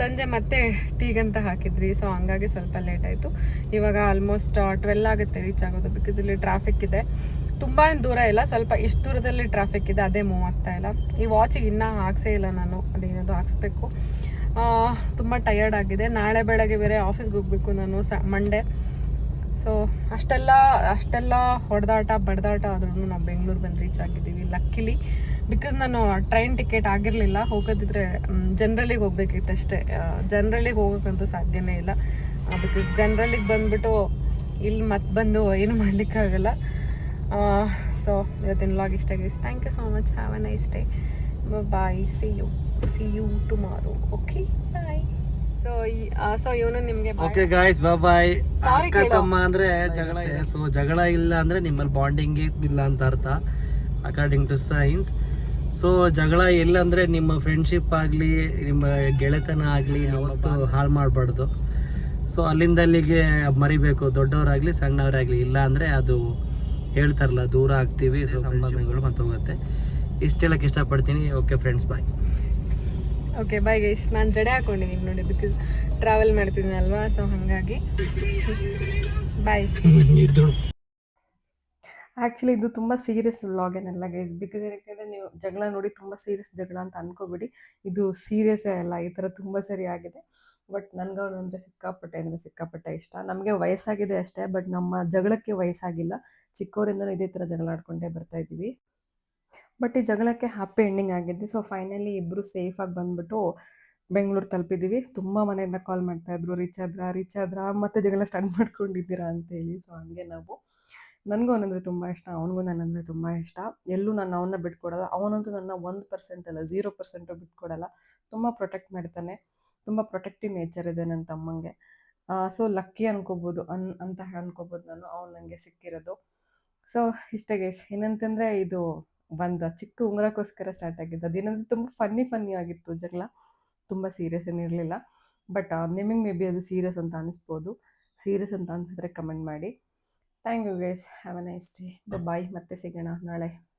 ಸಂಜೆ ಮತ್ತೆ ಟೀಗಂತ ಹಾಕಿದ್ವಿ. ಸೊ ಹಂಗಾಗಿ ಸ್ವಲ್ಪ ಲೇಟ್ ಆಯಿತು. ಇವಾಗ ಆಲ್ಮೋಸ್ಟ್ ಟ್ವೆಲ್ ಆಗುತ್ತೆ ರೀಚ್ ಆಗೋದು ಬಿಕಾಸ್ ಇಲ್ಲಿ ಟ್ರಾಫಿಕ್ ಇದೆ. ತುಂಬ ದೂರ ಇಲ್ಲ, ಸ್ವಲ್ಪ ಇಷ್ಟು ದೂರದಲ್ಲಿ ಟ್ರಾಫಿಕ್ ಇದೆ, ಅದೇ ಮೂವ್ ಆಗ್ತಾ ಇಲ್ಲ. ಈ ವಾಚಿಗೆ ಇನ್ನೂ ಹಾಕ್ಸೇ ಇಲ್ಲ ನಾನು ಅದೇನದು ಹಾಕ್ಸ್ಬೇಕು. ತುಂಬ ಟಯರ್ಡ್ ಆಗಿದೆ. ನಾಳೆ ಬೆಳಗ್ಗೆ ಬೇರೆ ಆಫೀಸ್ಗೆ ಹೋಗಬೇಕು ನಾನು ಸ ಮಂಡೇ ಸೊ ಅಷ್ಟೆಲ್ಲ ಅಷ್ಟೆಲ್ಲ ಹೊಡೆದಾಟ, ಬಡ್ದಾಟ ಆದ್ರೂ ನಾವು ಬೆಂಗಳೂರು ಬಂದು ರೀಚ್ ಆಗಿದ್ದೀವಿ ಲಕ್ಕಿಲಿ ಬಿಕಾಸ್ ನಾನು ಟ್ರೈನ್ ಟಿಕೆಟ್ ಆಗಿರಲಿಲ್ಲ, ಹೋಗೋದಿದ್ರೆ ಜನ್ರಲಿಗೆ ಹೋಗ್ಬೇಕಿತ್ತು ಅಷ್ಟೇ. ಜನ್ರಲಿಗೆ ಹೋಗೋಕ್ಕಂತೂ ಸಾಧ್ಯನೇ ಇಲ್ಲ. ಬಿಕಾಸ್ ಜನ್ರಲಿಗೆ ಬಂದ್ಬಿಟ್ಟು ಇಲ್ಲಿ ಮತ್ತೆ ಬಂದು ಏನು ಮಾಡಲಿಕ್ಕಾಗಲ್ಲ. ಸೊ ಇವತ್ತಿನ ಲಾಗ್ ಇಷ್ಟ guys thank you so much have a nice day bye see you see you tomorrow okay bye so so ಇವನು ನಿಮಗೆ ಓಕೆ ಗಾಯ್ಸ್ ಬಾಯ್ ಅಕ್ಕ ತಮ್ಮ ಅಂದ್ರೆ ಜಗಳ ಇದೆ. ಸೊ ಜಗಳ ಇಲ್ಲ ಅಂದ್ರೆ ನಿಮ್ಮಲ್ಲಿ ಬಾಂಡಿಂಗ್ ಇಲ್ಲ ಅಂತ ಅರ್ಥ ಅಕಾರ್ಡಿಂಗ್ ಟು ಸೈನ್ಸ್ ಸೊ ಜಗಳ ಇಲ್ಲ ಅಂದ್ರೆ ನಿಮ್ಮ ಫ್ರೆಂಡ್ಶಿಪ್ ಆಗಲಿ ನಿಮ್ಮ ಗೆಳೆತನ ಆಗಲಿ ಯಾವತ್ತು ಹಾಳು ಮಾಡಬಾರ್ದು. ಸೊ ಅಲ್ಲಿಂದ ಅಲ್ಲಿಗೆ ಮರಿಬೇಕು. ದೊಡ್ಡವರಾಗ್ಲಿ ಸಣ್ಣವರಾಗ್ಲಿ ಇಲ್ಲ ಅಂದ್ರೆ ಅದು ಹೇಳ್ತಾರಲ್ಲ ದೂರ ಆಗ್ತೀವಿ. ಸೊ ಸಂಬಂಧಗಳು ಮತ್ತೆ ಹೋಗುತ್ತೆ ಇಷ್ಟು ಹೇಳಕ್ ಇಷ್ಟಪಡ್ತೀನಿ. Okay friends bye okay bye guys ನಾನು ಜಡೆ ಹಾಕೊಂಡಿದ್ದೀನಿ ನೋಡಿ ಬಿಕಾಸ್ ಟ್ರಾವೆಲ್ ಮಾಡ್ತಿದ್ದೀನಿ ಅಲ್ವಾ? ಸೊ ಹಾಗಾಗಿ. ಬಾಯ್ ಆ್ಯಕ್ಚುಲಿ ಇದು ತುಂಬ ಸೀರಿಯಸ್ ವ್ಲಾಗ್ ಏನಲ್ಲ ಗೈಸ್ ಬಿಕಾಸ್ ಏನಕ್ಕೆ ನೀವು ಜಗಳ ನೋಡಿ ತುಂಬ ಸೀರಿಯಸ್ ಜಗಳ ಅಂತ ಅನ್ಕೋಬೇಡಿ. ಇದು ಸೀರಿಯಸ್ಸೇ ಅಲ್ಲ, ಈ ಥರ ತುಂಬ ಸರಿ ಆಗಿದೆ. ಬಟ್ ನನಗೆ ಅವನು ಅಂದರೆ ಸಿಕ್ಕಾಪಟ್ಟೆ ಅಂದರೆ ಸಿಕ್ಕಾಪಟ್ಟೆ ಇಷ್ಟ. ನಮಗೆ ವಯಸ್ಸಾಗಿದೆ ಅಷ್ಟೇ ಬಟ್ ನಮ್ಮ ಜಗಳಕ್ಕೆ ವಯಸ್ಸಾಗಿಲ್ಲ. ಚಿಕ್ಕವರಿಂದಲೂ ಇದೇ ಥರ ಜಗಳ ಆಡ್ಕೊಂಡೇ ಬರ್ತಾ ಇದ್ದೀವಿ. ಬಟ್ ಈ ಜಗಳಕ್ಕೆ ಹ್ಯಾಪಿ ಎಂಡಿಂಗ್ ಆಗಿದೆ. ಸೊ ಫೈನಲಿ ಇಬ್ಬರು ಸೇಫಾಗಿ ಬಂದ್ಬಿಟ್ಟು ಬೆಂಗಳೂರು ತಲುಪಿದ್ದೀವಿ ತುಂಬ ಮನೆಯಿಂದ ಕಾಲ್ ಮಾಡ್ತಾಯಿದ್ರು ರೀಚ್ ಆದ್ರಾ ರೀಚ್ ಆದ್ರಾ ಮತ್ತೆ ಜಗಳ ಸ್ಟಾರ್ಟ್ ಮಾಡ್ಕೊಂಡಿದ್ದೀರಾ? ಅಂತೇಳಿ ಸೊ ಹಂಗೆ ನಾವು. ನನಗೂ ಅವನಂದ್ರೆ ತುಂಬ ಇಷ್ಟ. ಅವನಿಗೂ ನನ್ನಂದರೆ ತುಂಬ ಇಷ್ಟ. ಎಲ್ಲೂ ನಾನು ಅವನ್ನ ಬಿಟ್ಕೊಡಲ್ಲ. ಅವನಂತೂ ನನ್ನ ಒಂದು ಪರ್ಸೆಂಟ್ ಅಲ್ಲ ಝೀರೋ ಪರ್ಸೆಂಟು ಬಿಟ್ಕೊಡಲ್ಲ. ತುಂಬ ಪ್ರೊಟೆಕ್ಟ್ ಮಾಡ್ತಾನೆ. ತುಂಬ ಪ್ರೊಟೆಕ್ಟಿವ್ ನೇಚರ್ ಇದೆ ನನ್ನ ತಮ್ಮಂಗೆ. So lucky ಅನ್ಕೋಬೋದು. ಅನ್, ಅಂತ ಅನ್ಕೋಬೋದು ನಾನು. ಅವ್ನು ನನಗೆ ಸಿಕ್ಕಿರೋದು. ಸೊ ಇಷ್ಟೇ ಗೈಸ್ ಏನಂತಂದರೆ ಇದು ಒಂದು ಚಿಕ್ಕ ಉಂಗುರಕ್ಕೋಸ್ಕರ ಸ್ಟಾರ್ಟ್ ಆಗಿದ್ದು. ಅದೇನಂದ್ರೆ ತುಂಬ ಫನ್ನಿ ಫನ್ನಿ ಆಗಿತ್ತು ಜಗಳ. ತುಂಬ ಸೀರಿಯಸ್ ಏನಿರಲಿಲ್ಲ ಬಟ್ ನಿಮಗೆ ಮೇ ಬಿ ಅದು ಸೀರಿಯಸ್ ಅಂತ ಅನಿಸ್ಬೋದು. ಸೀರಿಯಸ್ ಅಂತ ಅನಿಸಿದ್ರೆ ಕಮೆಂಟ್ ಮಾಡಿ. Thank you guys have a nice day bye ಮತ್ತೆ ಸಿಗೋಣ ನಾಳೆ.